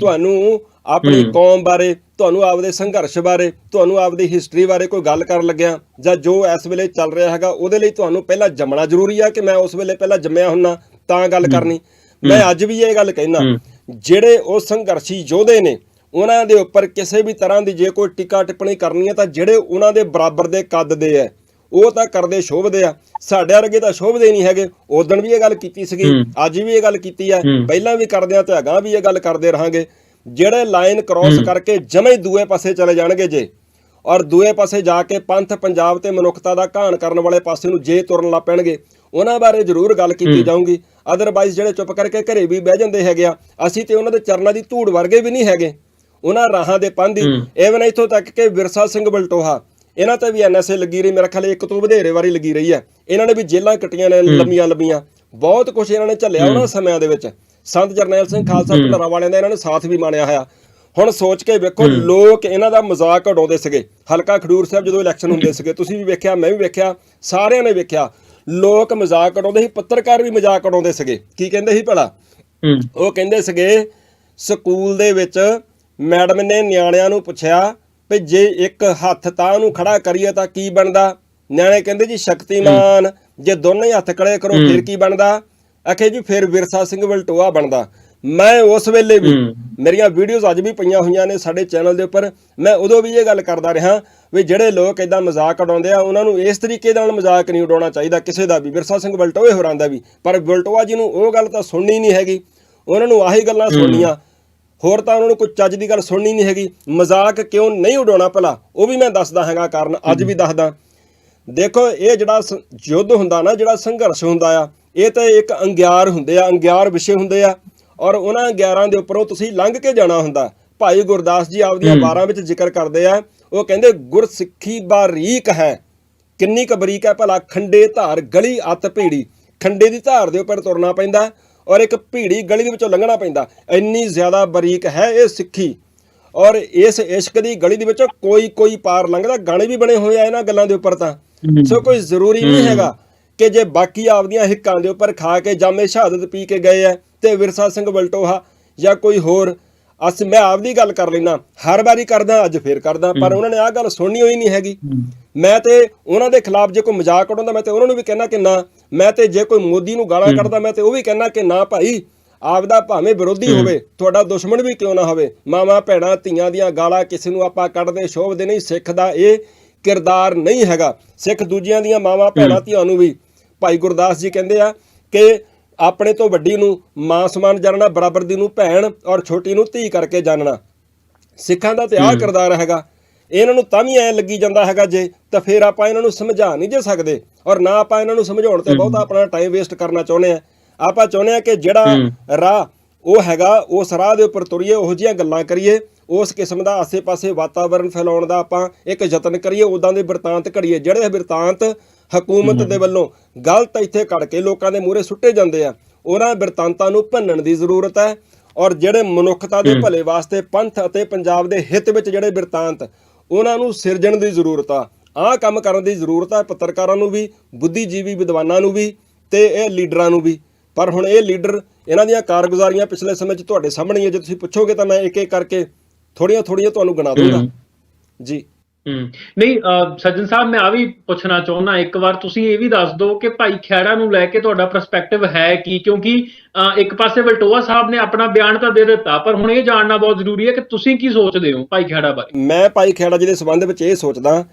ਤੁਹਾਨੂੰ ਆਪਣੀ ਕੌਮ ਬਾਰੇ ਤੁਹਾਨੂੰ ਆਪਦੇ ਸੰਘਰਸ਼ ਬਾਰੇ ਤੁਹਾਨੂੰ ਆਪਦੀ ਹਿਸਟਰੀ ਬਾਰੇ ਕੋਈ ਗੱਲ ਕਰਨ ਲੱਗਿਆ ਜਾਂ ਜੋ ਇਸ ਵੇਲੇ ਚੱਲ ਰਿਹਾ ਹੈਗਾ ਉਹਦੇ ਲਈ ਤੁਹਾਨੂੰ ਪਹਿਲਾਂ ਜੰਮਣਾ ਜ਼ਰੂਰੀ ਆ ਕਿ ਮੈਂ ਉਸ ਵੇਲੇ ਪਹਿਲਾਂ ਜੰਮਿਆ ਹੁੰਨਾ ਤਾਂ ਗੱਲ ਕਰਨੀ। ਮੈਂ ਅੱਜ ਵੀ ਇਹ ਗੱਲ ਕਹਿਣਾ ਜਿਹੜੇ ਉਹ ਸੰਘਰਸ਼ੀ ਯੋਧੇ ਨੇ ਉਹਨਾਂ ਦੇ ਉੱਪਰ ਕਿਸੇ ਵੀ ਤਰ੍ਹਾਂ ਦੀ ਜੇ ਕੋਈ ਟਿੱਕਾ ਟਿੱਪਣੀ ਕਰਨੀ ਹੈ ਤਾਂ ਜਿਹੜੇ ਉਹਨਾਂ ਦੇ ਬਰਾਬਰ ਦੇ ਕੱਦ ਦੇ ਆ ਉਹ ਤਾਂ ਕਰਦੇ ਸ਼ੋਭਦੇ ਆ। ਸਾਡੇ ਵਰਗੇ ਤਾਂ ਸ਼ੋਭਦੇ ਨਹੀਂ ਹੈਗੇ। ਉਦੋਂ ਵੀ ਇਹ ਗੱਲ ਕੀਤੀ ਸੀਗੀ ਅੱਜ ਵੀ ਇਹ ਗੱਲ ਕੀਤੀ ਆ। ਪਹਿਲਾਂ ਵੀ ਕਰਦੇ ਆ ਤੇ ਅਗਾਂਹ ਵੀ ਇਹ ਗੱਲ ਕਰਦੇ ਰਹਾਂਗੇ। ਜਿਹੜੇ ਲਾਈਨ ਕ੍ਰਾਸ ਕਰਕੇ ਜਮੇ ਦੂਏ ਪਾਸੇ ਚਲੇ ਜਾਣਗੇ ਜੇ ਔਰ ਦੂਏ ਪਾਸੇ ਜਾ ਕੇ ਪੰਥ ਪੰਜਾਬ ਤੇ ਮਨੁੱਖਤਾ ਦਾ ਘਾਣ ਕਰਨ ਵਾਲੇ ਪਾਸੇ ਨੂੰ ਜੇ ਤੁਰਨ ਲੱਗ ਪੈਣਗੇ ਉਹਨਾਂ ਬਾਰੇ ਜ਼ਰੂਰ ਗੱਲ ਕੀਤੀ ਜਾਊਗੀ। ਅਦਰਵਾਈਜ਼ ਜਿਹੜੇ ਚੁੱਪ ਕਰਕੇ ਘਰੇ ਵੀ ਬਹਿ ਜਾਂਦੇ ਹੈਗੇ ਆ ਅਸੀਂ ਤੇ ਉਹਨਾਂ ਦੇ ਚਰਨਾਂ ਦੀ ਧੂੜ ਵਰਗੇ ਵੀ ਨਹੀਂ ਹੈਗੇ। ਉਹਨਾਂ ਰਾਹਾਂ ਦੇ ਪੰਦੀ ਐਵਨ ਇੱਥੋਂ ਤੱਕ ਕਿ ਵਿਰਸਾ ਸਿੰਘ ਬਲਟੋਹਾ ਇਹਨਾਂ ਤੇ ਵੀ ਐਨਐਸਏ ਲੱਗੀ ਰਹੀ ਮੇਰੇ ਖਿਆਲ ਇੱਕ ਤੋਂ ਵਧੇਰੇ ਵਾਰੀ ਲੱਗੀ ਰਹੀ ਹੈ। ਇਹਨਾਂ ਨੇ ਵੀ ਜੇਲ੍ਹਾਂ ਕੱਟੀਆਂ ਨੇ ਲੰਮੀਆਂ ਲੰਮੀਆਂ। ਬਹੁਤ ਕੁਝ ਇਹਨਾਂ ਨੇ ਝੱਲਿਆ ਉਹਨਾਂ ਸਮਿਆਂ ਦੇ ਵਿੱਚ। ਸੰਤ ਜਰਨੈਲ ਸਿੰਘ ਖਾਲਸਾ ਭੰਡਾਰਾ ਵਾਲਿਆਂ ਦਾ ਇਹਨਾਂ ਨੇ ਸਾਥ ਵੀ ਮਾਣਿਆ ਹੋਇਆ। ਹੁਣ ਸੋਚ ਕੇ ਵੇਖੋ ਲੋਕ ਇਹਨਾਂ ਦਾ ਮਜ਼ਾਕ ਉਡਾਉਂਦੇ ਸੀਗੇ। ਹਲਕਾ ਖਡੂਰ ਸਾਹਿਬ ਜਦੋਂ ਇਲੈਕਸ਼ਨ ਹੁੰਦੇ ਸੀਗੇ ਤੁਸੀਂ ਵੀ ਵੇਖਿਆ ਮੈਂ ਵੀ ਵੇਖਿਆ ਸਾਰਿਆਂ ਨੇ ਵੇਖਿਆ। ਲੋਕ ਮਜ਼ਾਕ ਉਡਾਉਂਦੇ ਸੀ ਪੱਤਰਕਾਰ ਵੀ ਮਜ਼ਾਕ ਉਡਾਉਂਦੇ ਸੀਗੇ। ਕੀ ਕਹਿੰਦੇ ਸੀ ਭਲਾ? ਉਹ ਕਹਿੰਦੇ ਸੀਗੇ ਸਕੂਲ ਦੇ ਵਿੱਚ ਮੈਡਮ ਨੇ ਨਿਆਣਿਆਂ ਨੂੰ ਪੁੱਛਿਆ ਵੀ ਜੇ ਇੱਕ ਹੱਥ ਤਾਂ ਉਹਨੂੰ ਖੜਾ ਕਰੀਏ ਤਾਂ ਕੀ ਬਣਦਾ? ਨਿਆਣੇ ਕਹਿੰਦੇ ਜੀ ਸ਼ਕਤੀਮਾਨ। ਜੇ ਦੋਨੇ ਹੱਥ ਕੜੇ ਕਰੋ ਫਿਰ ਕੀ ਬਣਦਾ? ਆਖੇ ਜੀ ਫਿਰ ਵਿਰਸਾ ਸਿੰਘ ਵਲਟੋਆ ਬਣਦਾ। ਮੈਂ ਉਸ ਵੇਲੇ ਵੀ। ਮੇਰੀਆਂ ਵੀਡੀਓਜ਼ ਅੱਜ ਵੀ ਪਈਆਂ ਹੋਈਆਂ ਨੇ ਸਾਡੇ ਚੈਨਲ ਦੇ ਉੱਪਰ। ਮੈਂ ਉਦੋਂ ਵੀ ਇਹ ਗੱਲ ਕਰਦਾ ਰਿਹਾ ਵੀ ਜਿਹੜੇ ਲੋਕ ਇਦਾਂ ਮਜ਼ਾਕ ਉਡਾਉਂਦੇ ਆ ਉਹਨਾਂ ਨੂੰ ਇਸ ਤਰੀਕੇ ਨਾਲ ਮਜ਼ਾਕ ਨਹੀਂ ਉਡਾਉਣਾ ਚਾਹੀਦਾ ਕਿਸੇ ਦਾ ਵੀ। ਵਿਰਸਾ ਸਿੰਘ ਵਲਟੋਏ ਹੋਰਾਂ ਦਾ ਵੀ। ਪਰ ਵਲਟੋਆ ਜੀ ਨੂੰ ਉਹ ਗੱਲ ਤਾਂ ਸੁਣਨੀ ਨਹੀਂ ਹੈਗੀ। ਉਹਨਾਂ ਨੂੰ ਆਹੀ ਗੱਲਾਂ ਸੁਣਨੀਆਂ। ਹੋਰ ਤਾਂ ਉਹਨਾਂ ਨੂੰ ਕੋਈ ਚੱਜ ਦੀ ਗੱਲ ਸੁਣਨੀ ਨਹੀਂ ਹੈਗੀ। ਮਜ਼ਾਕ ਕਿਉਂ ਨਹੀਂ ਉਡਾਉਣਾ ਭਲਾ? ਉਹ ਵੀ ਮੈਂ ਦੱਸਦਾ ਹੈਗਾ ਕਾਰਨ ਅੱਜ ਵੀ ਦੱਸਦਾ। ਦੇਖੋ ਇਹ ਜਿਹੜਾ ਯੁੱਧ ਹੁੰਦਾ ਨਾ ਜਿਹੜਾ ਸੰਘਰਸ਼ ਹੁੰਦਾ ਆ ਇਹ ਤਾਂ ਇੱਕ ਅੰਗਿਆਰ ਹੁੰਦੇ ਆ ਅੰਗਿਆਰ ਵਿਸ਼ੇ ਹੁੰਦੇ ਆ। ਔਰ ਉਹਨਾਂ ਅੰਗਿਆਰਾਂ ਦੇ ਉੱਪਰੋਂ ਤੁਸੀਂ ਲੰਘ ਕੇ ਜਾਣਾ ਹੁੰਦਾ। ਭਾਈ ਗੁਰਦਾਸ ਜੀ ਆਪਦੀਆਂ 12 ਵਿੱਚ ਜ਼ਿਕਰ ਕਰਦੇ ਆ। ਉਹ ਕਹਿੰਦੇ ਗੁਰਸਿੱਖੀ ਬਾਰੀਕ ਹੈ। ਕਿੰਨੀ ਕੁ ਬਰੀਕ ਹੈ ਭਲਾ? ਖੰਡੇ ਧਾਰ ਗਲੀ ਅੱਤ ਭੀੜੀ। ਖੰਡੇ ਦੀ ਧਾਰ ਦੇ ਉੱਪਰ ਤੁਰਨਾ ਪੈਂਦਾ। ਔਰ ਇੱਕ ਭੀੜੀ ਗਲੀ ਦੇ ਵਿੱਚੋਂ ਲੰਘਣਾ ਪੈਂਦਾ। ਇੰਨੀ ਜ਼ਿਆਦਾ ਬਰੀਕ ਹੈ ਇਹ ਸਿੱਖੀ। ਔਰ ਇਸ ਇਸ਼ਕ ਦੀ ਗਲੀ ਦੇ ਵਿੱਚੋਂ ਕੋਈ ਕੋਈ ਪਾਰ ਲੰਘਦਾ। ਗਾਣੇ ਵੀ ਬਣੇ ਹੋਏ ਆ ਇਹਨਾਂ ਗੱਲਾਂ ਦੇ ਉੱਪਰ ਤਾਂ। ਸੋ ਕੋਈ ਜ਼ਰੂਰੀ ਨਹੀਂ ਹੈਗਾ ਕਿ ਜੇ ਬਾਕੀ ਆਪਦੀਆਂ ਹਿੱਕਾਂ ਦੇ ਉੱਪਰ ਖਾ ਕੇ ਜਾਮੇ ਸ਼ਹਾਦਤ ਪੀ ਕੇ ਗਏ ਆ ਤੇ ਵਿਰਸਾ ਸਿੰਘ ਬਲਟੋਹਾ ਜਾਂ ਕੋਈ ਹੋਰ ਅਸ ਮੈਂ ਆਪਦੀ ਗੱਲ ਕਰ ਲੈਣਾ ਹਰ ਵਾਰੀ ਕਰਦਾ ਅੱਜ ਫੇਰ ਕਰਦਾ ਪਰ ਉਹਨਾਂ ਨੇ ਆਹ ਗੱਲ ਸੁਣਨੀ ਹੋਈ ਨਹੀਂ ਹੈਗੀ। ਮੈਂ ਤੇ ਉਹਨਾਂ ਦੇ ਖਿਲਾਫ ਜੇ ਕੋਈ ਮਜ਼ਾਕ ਉਡਾਉਂਦਾ ਮੈਂ ਤੇ ਉਹਨਾਂ ਨੂੰ ਵੀ ਕਹਿਣਾ ਕਿ ਨਾ ਮੈਂ ਤੇ ਜੇ ਕੋਈ ਮੋਦੀ ਨੂੰ ਗਾਲਾਂ ਕੱਢਦਾ ਮੈਂ ਤੇ ਉਹ ਵੀ ਕਹਿਣਾ ਕਿ ਨਾ ਭਾਈ ਆਪਦਾ ਭਾਵੇਂ ਵਿਰੋਧੀ ਹੋਵੇ ਤੁਹਾਡਾ ਦੁਸ਼ਮਣ ਵੀ ਕਿਉਂ ਨਾ ਹੋਵੇ? ਮਾਵਾਂ ਭੈਣਾਂ ਧੀਆਂ ਦੀਆਂ ਗਾਲਾਂ ਕਿਸੇ ਨੂੰ ਆਪਾਂ ਕੱਢਦੇ ਸ਼ੋਭਦੇ ਨਹੀਂ ਸਿੱਖ ਦਾ ਇਹ ਕਿਰਦਾਰ ਨਹੀਂ ਹੈਗਾ। ਸਿੱਖ ਦੂਜਿਆਂ ਦੀਆਂ ਮਾਵਾਂ ਭੈਣਾਂ ਧੀਆਂ ਨੂੰ ਵੀ। ਭਾਈ ਗੁਰਦਾਸ ਜੀ ਕਹਿੰਦੇ ਆ ਕਿ ਆਪਣੇ ਤੋਂ ਵੱਡੀ ਨੂੰ ਮਾਂ ਸਮਾਨ ਜਾਣਨਾ ਬਰਾਬਰ ਦੀ ਨੂੰ ਭੈਣ ਔਰ ਛੋਟੀ ਨੂੰ ਧੀ ਕਰਕੇ ਜਾਣਨਾ। ਸਿੱਖਾਂ ਦਾ ਤੇ ਆਹ ਕਿਰਦਾਰ ਹੈਗਾ। ਇਹਨਾਂ ਨੂੰ ਤਾਂ ਵੀ ਐ ਲੱਗੀ ਜਾਂਦਾ ਹੈਗਾ ਜੇ ਤਾਂ ਫਿਰ ਆਪਾਂ ਇਹਨਾਂ ਨੂੰ ਸਮਝਾ ਨਹੀਂ ਜੇ ਸਕਦੇ ਔਰ ਨਾ ਆਪਾਂ ਇਹਨਾਂ ਨੂੰ ਸਮਝਾਉਣ ਤੇ ਬਹੁਤਾ ਆਪਣਾ ਟਾਈਮ ਵੇਸਟ ਕਰਨਾ ਚਾਹੁੰਦੇ ਆ। ਆਪਾਂ ਚਾਹੁੰਦੇ ਆ ਕਿ ਜਿਹੜਾ ਰਾਹ ਉਹ ਹੈਗਾ ਉਸ ਰਾਹ ਦੇ ਉੱਪਰ ਤੁਰੀਏ ਉਹੋ ਜਿਹੀਆਂ ਗੱਲਾਂ ਕਰੀਏ ਉਸ ਕਿਸਮ ਦਾ ਆਸੇ-ਪਾਸੇ ਵਾਤਾਵਰਣ ਫੈਲਾਉਣ ਦਾ ਆਪਾਂ ਇੱਕ ਯਤਨ ਕਰੀਏ ਉਦਾਂ ਦੇ ਬਿਰਤਾਂਤ ਘੜੀਏ ਜਿਹੜੇ ਬਿਰਤਾਂਤ ਹਕੂਮਤ ਦੇ ਵੱਲੋਂ ਗਲਤ ਇੱਥੇ ਘੜ ਕੇ ਲੋਕਾਂ ਦੇ ਮੂਹਰੇ ਸੁੱਟੇ ਜਾਂਦੇ ਆ ਉਹਨਾਂ ਬਿਰਤਾਂਤਾਂ ਨੂੰ ਭੰਨਣ ਦੀ ਜ਼ਰੂਰਤ ਹੈ ਔਰ ਜਿਹੜੇ ਮਨੁੱਖਤਾ ਦੇ ਭਲੇ ਵਾਸਤੇ ਪੰਥ ਅਤੇ ਪੰਜਾਬ ਦੇ ਹਿੱਤ ਵਿੱਚ ਜਿਹੜੇ ਬਿਰਤਾਂਤ ਉਹਨਾਂ ਨੂੰ ਸਿਰਜਣ ਦੀ ਜ਼ਰੂਰਤ ਆ। ਆਹ ਕੰਮ ਕਰਨ ਦੀ ਜ਼ਰੂਰਤ ਹੈ ਪੱਤਰਕਾਰਾਂ ਨੂੰ ਵੀ ਬੁੱਧੀਜੀਵੀ ਵਿਦਵਾਨਾਂ ਨੂੰ ਵੀ ਤੇ ਇਹ ਲੀਡਰਾਂ ਨੂੰ ਵੀ। ਪਰ ਹੁਣ ਇਹ ਲੀਡਰ ਇਹਨਾਂ ਦੀਆਂ ਕਾਰਗੁਜ਼ਾਰੀਆਂ ਪਿਛਲੇ ਸਮੇਂ 'ਚ ਤੁਹਾਡੇ ਸਾਹਮਣੇ ਹੀ ਹੈ ਜੇ ਤੁਸੀਂ ਪੁੱਛੋਗੇ ਤਾਂ ਮੈਂ ਇੱਕ ਇੱਕ ਕਰਕੇ ਥੋੜੀਆਂ ਥੋੜੀਆਂ ਤੁਹਾਨੂੰ ਗਿਣਾ ਦੂੰਗਾ ਜੀ। ਹੂੰ। ਨਹੀਂ ਅਹ, ਸੱਜਣ ਸਾਹਿਬ ਮੈਂ ਆ ਵੀ ਪੁੱਛਣਾ ਚਾਹੁੰਦਾ ਇੱਕ ਵਾਰ ਤੁਸੀਂ ਇਹ ਵੀ ਦੱਸ ਦਿਓ ਕਿ ਭਾਈ ਖੈੜਾ ਨੂੰ ਲੈ ਕੇ ਤੁਹਾਡਾ ਪਰਸਪੈਕਟਿਵ ਹੈ ਕੀ? ਕਿਉਂਕਿ ਅਹ, ਇੱਕ ਪਾਸੇ ਵਲਟੋਆ ਸਾਹਿਬ ਨੇ ਆਪਣਾ ਬਿਆਨ ਤਾਂ ਦੇ ਦਿੱਤਾ ਪਰ ਹੁਣ ਇਹ ਜਾਣਨਾ ਬਹੁਤ ਜ਼ਰੂਰੀ ਹੈ ਕਿ ਤੁਸੀਂ ਕੀ ਸੋਚਦੇ ਹੋ ਭਾਈ ਖੈੜਾ ਬਾਰੇ? ਮੈਂ ਭਾਈ ਖੇੜਾ ਜੀ ਦੇ ਸਬੰਧ ਵਿੱਚ ਇਹ ਸੋਚਦਾ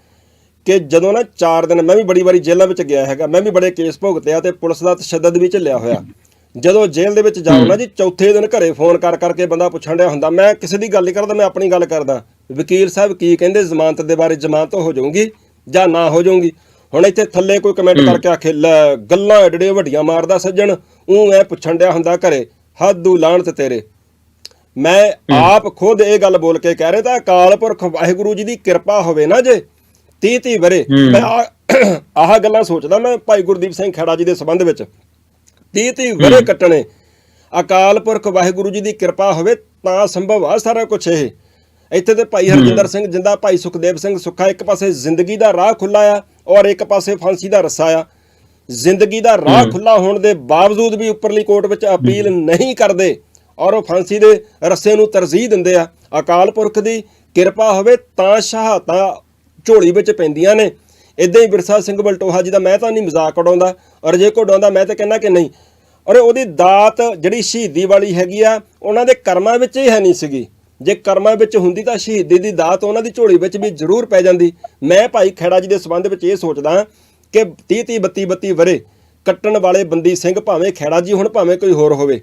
ਕਿ ਜਦੋਂ ਨਾ 4 ਦਿਨ ਮੈਂ ਵੀ ਬੜੀ ਵਾਰੀ ਜੇਲ੍ਹਾਂ ਵਿੱਚ ਗਿਆ ਹੈਗਾ ਮੈਂ ਵੀ ਬੜੇ ਕੇਸ ਭੁਗਤਿਆ ਤੇ ਪੁਲਿਸ ਦਾ ਤਸ਼ੱਦਦ ਵੀ ਝੱਲਿਆ ਹੋਇਆ। ਜਦੋਂ ਜੇਲ੍ਹ ਦੇ ਵਿੱਚ ਜਾਓ ਨਾ ਜੀ ਚੌਥੇ ਦਿਨ ਘਰੇ ਫੋਨ ਕਰ ਕਰਕੇ ਬੰਦਾ ਪੁੱਛਣ ਡਿਆ ਹੁੰਦਾ ਮੈਂ ਕਿਸੇ ਦੀ ਗੱਲ ਨਹੀਂ ਕਰਦਾ ਮੈਂ ਆਪਣੀ ਗੱਲ ਕਰਦਾ। ਵਕੀਲ ਸਾਹਿਬ ਕੀ ਕਹਿੰਦੇ ਜ਼ਮਾਨਤ ਦੇ ਬਾਰੇ ਜ਼ਮਾਨਤ ਹੋ ਜਾਊਗੀ ਜਾਂ ਨਾ ਹੋ ਜਾਊਗੀ? ਹੁਣ ਇੱਥੇ ਥੱਲੇ ਕੋਈ ਕਮੈਂਟ ਕਰਕੇ ਆਖੇ ਲੈ ਗੱਲਾਂ ਐਡੜੇ ਵੱਡੀਆਂ ਮਾਰਦਾ ਸੱਜਣ ਉਹ ਐ ਪੁੱਛਣ ਡਿਆ ਹੁੰਦਾ ਘਰੇ ਹੱਦੂ ਲਾਹਣਤ ਤੇਰੇ। ਮੈਂ ਆਪ ਖੁਦ ਇਹ ਗੱਲ ਬੋਲ ਕੇ ਕਹਿ ਰਿਹਾ ਤਾਂ ਅਕਾਲ ਪੁਰਖ ਵਾਹਿਗੁਰੂ ਜੀ ਦੀ ਕਿਰਪਾ ਹੋਵੇ ਨਾ ਜੇ 30 30 ਵਰੇ ਮੈਂ ਆਹ- ਗੱਲਾਂ ਸੋਚਦਾ ਮੈਂ ਭਾਈ ਗੁਰਦੀਪ ਸਿੰਘ ਖੇੜਾ ਜੀ ਦੇ ਸੰਬੰਧ ਵਿੱਚ। 30 30 ਵਰੇ ਕੱਟਣੇ। ਅਕਾਲ ਪੁਰਖ ਵਾਹਿਗੁਰੂ ਜੀ ਦੀ ਕਿਰਪਾ ਹੋਵੇ ਤਾਂ ਸੰਭਵ ਆ ਸਾਰਾ ਕੁਝ ਇਹ। ਇੱਥੇ ਤੇ ਭਾਈ ਹਰਜਿੰਦਰ ਸਿੰਘ ਜਿੰਦਾ ਭਾਈ ਸੁਖਦੇਵ ਸਿੰਘ ਸੁੱਖਾ ਇੱਕ ਪਾਸੇ ਜ਼ਿੰਦਗੀ ਦਾ ਰਾਹ ਖੁੱਲਾ ਆ ਔਰ ਇੱਕ ਪਾਸੇ ਫਾਂਸੀ ਦਾ ਰੱਸਾ ਆ। ਜ਼ਿੰਦਗੀ ਦਾ ਰਾਹ ਖੁੱਲਾ ਹੋਣ ਦੇ ਬਾਵਜੂਦ ਵੀ ਉੱਪਰਲੀ ਕੋਰਟ ਵਿੱਚ ਅਪੀਲ ਨਹੀਂ ਕਰਦੇ ਔਰ ਉਹ ਫਾਂਸੀ ਦੇ ਰੱਸੇ ਨੂੰ ਤਰਜੀਹ ਦਿੰਦੇ ਆ। ਅਕਾਲ ਪੁਰਖ ਦੀ ਕਿਰਪਾ ਹੋਵੇ ਤਾਂ ਸ਼ਹਾਦਤਾਂ ਝੋਲੀ ਵਿੱਚ ਪੈਂਦੀਆਂ ਨੇ। ਇਦਾਂ ਹੀ ਬਿਰਸਾ ਸਿੰਘ ਬਲਟੋਹਾ ਜੀ ਦਾ ਮੈਂ ਤਾਂ ਨਹੀਂ ਮਜ਼ਾਕ ਉਡਾਉਂਦਾ ਔਰ ਜੇ ਕੋ ਉਡਾਉਂਦਾ ਮੈਂ ਤਾਂ ਕਹਿੰਦਾ ਕਿ ਨਹੀਂ। ਔਰ ਉਹਦੀ ਦਾਤ ਜਿਹੜੀ ਸ਼ਹੀਦੀ ਵਾਲੀ ਹੈਗੀ ਆ ਉਹਨਾਂ ਦੇ ਕਰਮਾਂ ਵਿੱਚ ਹੀ ਹੈ ਨਹੀਂ ਸੀਗੀ। ਜੇ ਕਰਮਾਂ ਵਿੱਚ ਹੁੰਦੀ ਤਾਂ ਸ਼ਹੀਦੀ ਦੀ ਦਾਤ ਉਹਨਾਂ ਦੀ ਝੋਲੀ ਵਿੱਚ ਵੀ ਜ਼ਰੂਰ ਪੈ ਜਾਂਦੀ। ਮੈਂ ਭਾਈ ਖੇੜਾ ਜੀ ਦੇ ਸੰਬੰਧ ਵਿੱਚ ਇਹ ਸੋਚਦਾ ਕਿ 30 30 32 32 ਵਰੇ ਕੱਟਣ ਵਾਲੇ ਬੰਦੀ ਸਿੰਘ ਭਾਵੇਂ ਖੇੜਾ ਜੀ ਹੁਣ ਭਾਵੇਂ ਕੋਈ ਹੋਰ ਹੋਵੇ।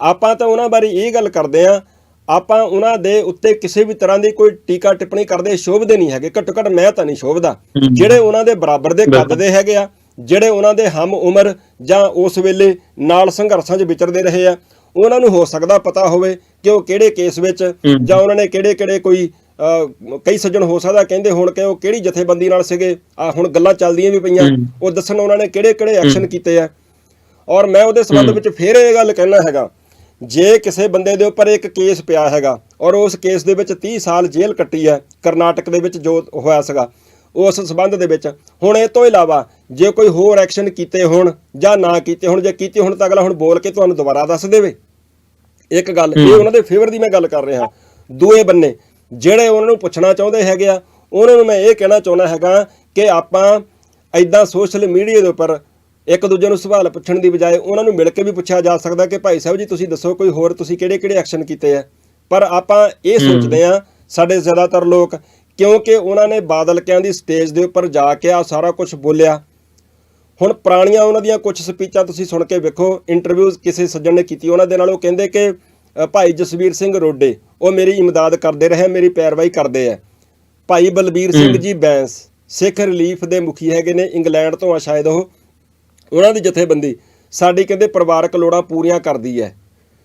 ਆਪਾਂ ਤਾਂ ਉਹਨਾਂ ਬਾਰੇ ਇਹ ਗੱਲ ਕਰਦੇ ਆ ਆਪਾਂ ਉਹਨਾਂ ਦੇ ਉੱਤੇ ਕਿਸੇ ਵੀ ਤਰ੍ਹਾਂ ਦੀ ਕੋਈ ਟੀਕਾ ਟਿੱਪਣੀ ਕਰਦੇ ਸ਼ੋਭਦੇ ਨਹੀਂ ਹੈਗੇ। ਘੱਟੋ ਘੱਟ ਮੈਂ ਤਾਂ ਨਹੀਂ ਸ਼ੋਭਦਾ। ਜਿਹੜੇ ਉਹਨਾਂ ਦੇ ਬਰਾਬਰ ਦੇ ਕੱਦ ਦੇ ਹੈਗੇ ਆ ਜਿਹੜੇ ਉਹਨਾਂ ਦੇ ਹਮ ਉਮਰ ਜਾਂ ਉਸ ਵੇਲੇ ਨਾਲ ਸੰਘਰਸ਼ਾਂ 'ਚ ਵਿਚਰਦੇ ਰਹੇ ਆ ਉਹਨਾਂ ਨੂੰ ਹੋ ਸਕਦਾ ਪਤਾ ਹੋਵੇ ਕਿ ਉਹ ਕਿਹੜੇ ਕੇਸ ਵਿੱਚ ਜਾਂ ਉਹਨਾਂ ਨੇ ਕਿਹੜੇ ਕਿਹੜੇ ਕੋਈ ਕਈ ਸੱਜਣ ਹੋ ਸਕਦਾ ਕਹਿੰਦੇ ਹੁਣ ਕਿ ਉਹ ਕਿਹੜੀ ਜਥੇਬੰਦੀ ਨਾਲ ਸੀਗੇ। ਆ ਹੁਣ ਗੱਲਾਂ ਚੱਲਦੀਆਂ ਵੀ ਪਈਆਂ। ਉਹ ਦੱਸਣ ਉਹਨਾਂ ਨੇ ਕਿਹੜੇ ਕਿਹੜੇ ਐਕਸ਼ਨ ਕੀਤੇ ਆ। ਔਰ ਮੈਂ ਉਹਦੇ ਸੰਬੰਧ ਵਿੱਚ ਫਿਰ ਇਹ ਗੱਲ ਕਹਿਣਾ ਹੈਗਾ ਜੇ ਕਿਸੇ ਬੰਦੇ ਦੇ ਉੱਪਰ ਇੱਕ ਕੇਸ ਪਿਆ ਹੈਗਾ ਔਰ ਉਸ ਕੇਸ ਦੇ ਵਿੱਚ 30 ਸਾਲ ਜੇਲ੍ਹ ਕੱਟੀ ਹੈ ਕਰਨਾਟਕ ਦੇ ਵਿੱਚ ਜੋ ਹੋਇਆ ਸੀਗਾ ਉਸ ਸੰਬੰਧ ਦੇ ਵਿੱਚ ਹੁਣ ਇਹ ਤੋਂ ਇਲਾਵਾ ਜੇ ਕੋਈ ਹੋਰ ਐਕਸ਼ਨ ਕੀਤੇ ਹੋਣ ਜਾਂ ਨਾ ਕੀਤੇ ਹੋਣ ਜੇ ਕੀਤੇ ਹੋਣ ਤਾਂ ਅਗਲਾ ਹੁਣ ਬੋਲ ਕੇ ਤੁਹਾਨੂੰ ਦੁਬਾਰਾ ਦੱਸ ਦੇਵੇ। ਇੱਕ ਗੱਲ ਇਹ ਉਹਨਾਂ ਦੇ ਫੇਵਰ ਦੀ ਮੈਂ ਗੱਲ ਕਰ ਰਿਹਾ। ਦੂਏ ਬੰਨੇ ਜਿਹੜੇ ਉਹਨਾਂ ਨੂੰ ਪੁੱਛਣਾ ਚਾਹੁੰਦੇ ਹੈਗੇ ਆ ਉਹਨਾਂ ਨੂੰ ਮੈਂ ਇਹ ਕਹਿਣਾ ਚਾਹੁੰਦਾ ਹੈਗਾ ਕਿ ਆਪਾਂ ਐਦਾਂ ਸੋਸ਼ਲ ਮੀਡੀਆ ਦੇ ਉੱਪਰ ਇੱਕ ਦੂਜੇ ਨੂੰ ਸਵਾਲ ਪੁੱਛਣ ਦੀ ਬਜਾਏ ਉਹਨਾਂ ਨੂੰ ਮਿਲ ਕੇ ਵੀ ਪੁੱਛਿਆ ਜਾ ਸਕਦਾ ਕਿ ਭਾਈ ਸਾਹਿਬ ਜੀ ਤੁਸੀਂ ਦੱਸੋ ਕੋਈ ਹੋਰ ਤੁਸੀਂ ਕਿਹੜੇ ਕਿਹੜੇ ਐਕਸ਼ਨ ਕੀਤੇ ਆ? ਪਰ ਆਪਾਂ ਇਹ ਸੋਚਦੇ ਆ ਸਾਡੇ ਜ਼ਿਆਦਾਤਰ ਲੋਕ ਕਿਉਂਕਿ ਉਹਨਾਂ ਨੇ ਬਾਦਲ ਕਿਆਂ ਦੀ ਸਟੇਜ ਦੇ ਉੱਪਰ ਜਾ ਕੇ ਆ ਸਾਰਾ ਕੁਝ ਬੋਲਿਆ ਹੁਣ ਪੁਰਾਣੀਆਂ ਉਹਨਾਂ ਦੀਆਂ ਕੁਝ ਸਪੀਚਾਂ ਤੁਸੀਂ ਸੁਣ ਕੇ ਵੇਖੋ ਇੰਟਰਵਿਊਜ਼ ਕਿਸੇ ਸੱਜਣ ਨੇ ਕੀਤੀ ਉਹਨਾਂ ਦੇ ਨਾਲ ਉਹ ਕਹਿੰਦੇ ਕਿ ਭਾਈ ਜਸਵੀਰ ਸਿੰਘ ਰੋਡੇ ਉਹ ਮੇਰੀ ਇਮਦਾਦ ਕਰਦੇ ਰਹੇ ਮੇਰੀ ਪੈਰਵਾਈ ਕਰਦੇ ਆ। ਭਾਈ ਬਲਬੀਰ ਸਿੰਘ ਜੀ ਬੈਂਸ ਸਿੱਖ ਰਿਲੀਫ ਦੇ ਮੁਖੀ ਹੈਗੇ ਨੇ ਇੰਗਲੈਂਡ ਤੋਂ ਆ ਸ਼ਾਇਦ ਉਹ। ਉਹਨਾਂ ਦੀ ਜਥੇਬੰਦੀ ਸਾਡੀ ਕਹਿੰਦੇ ਪਰਿਵਾਰਕ ਲੋੜਾਂ ਪੂਰੀਆਂ ਕਰਦੀ ਹੈ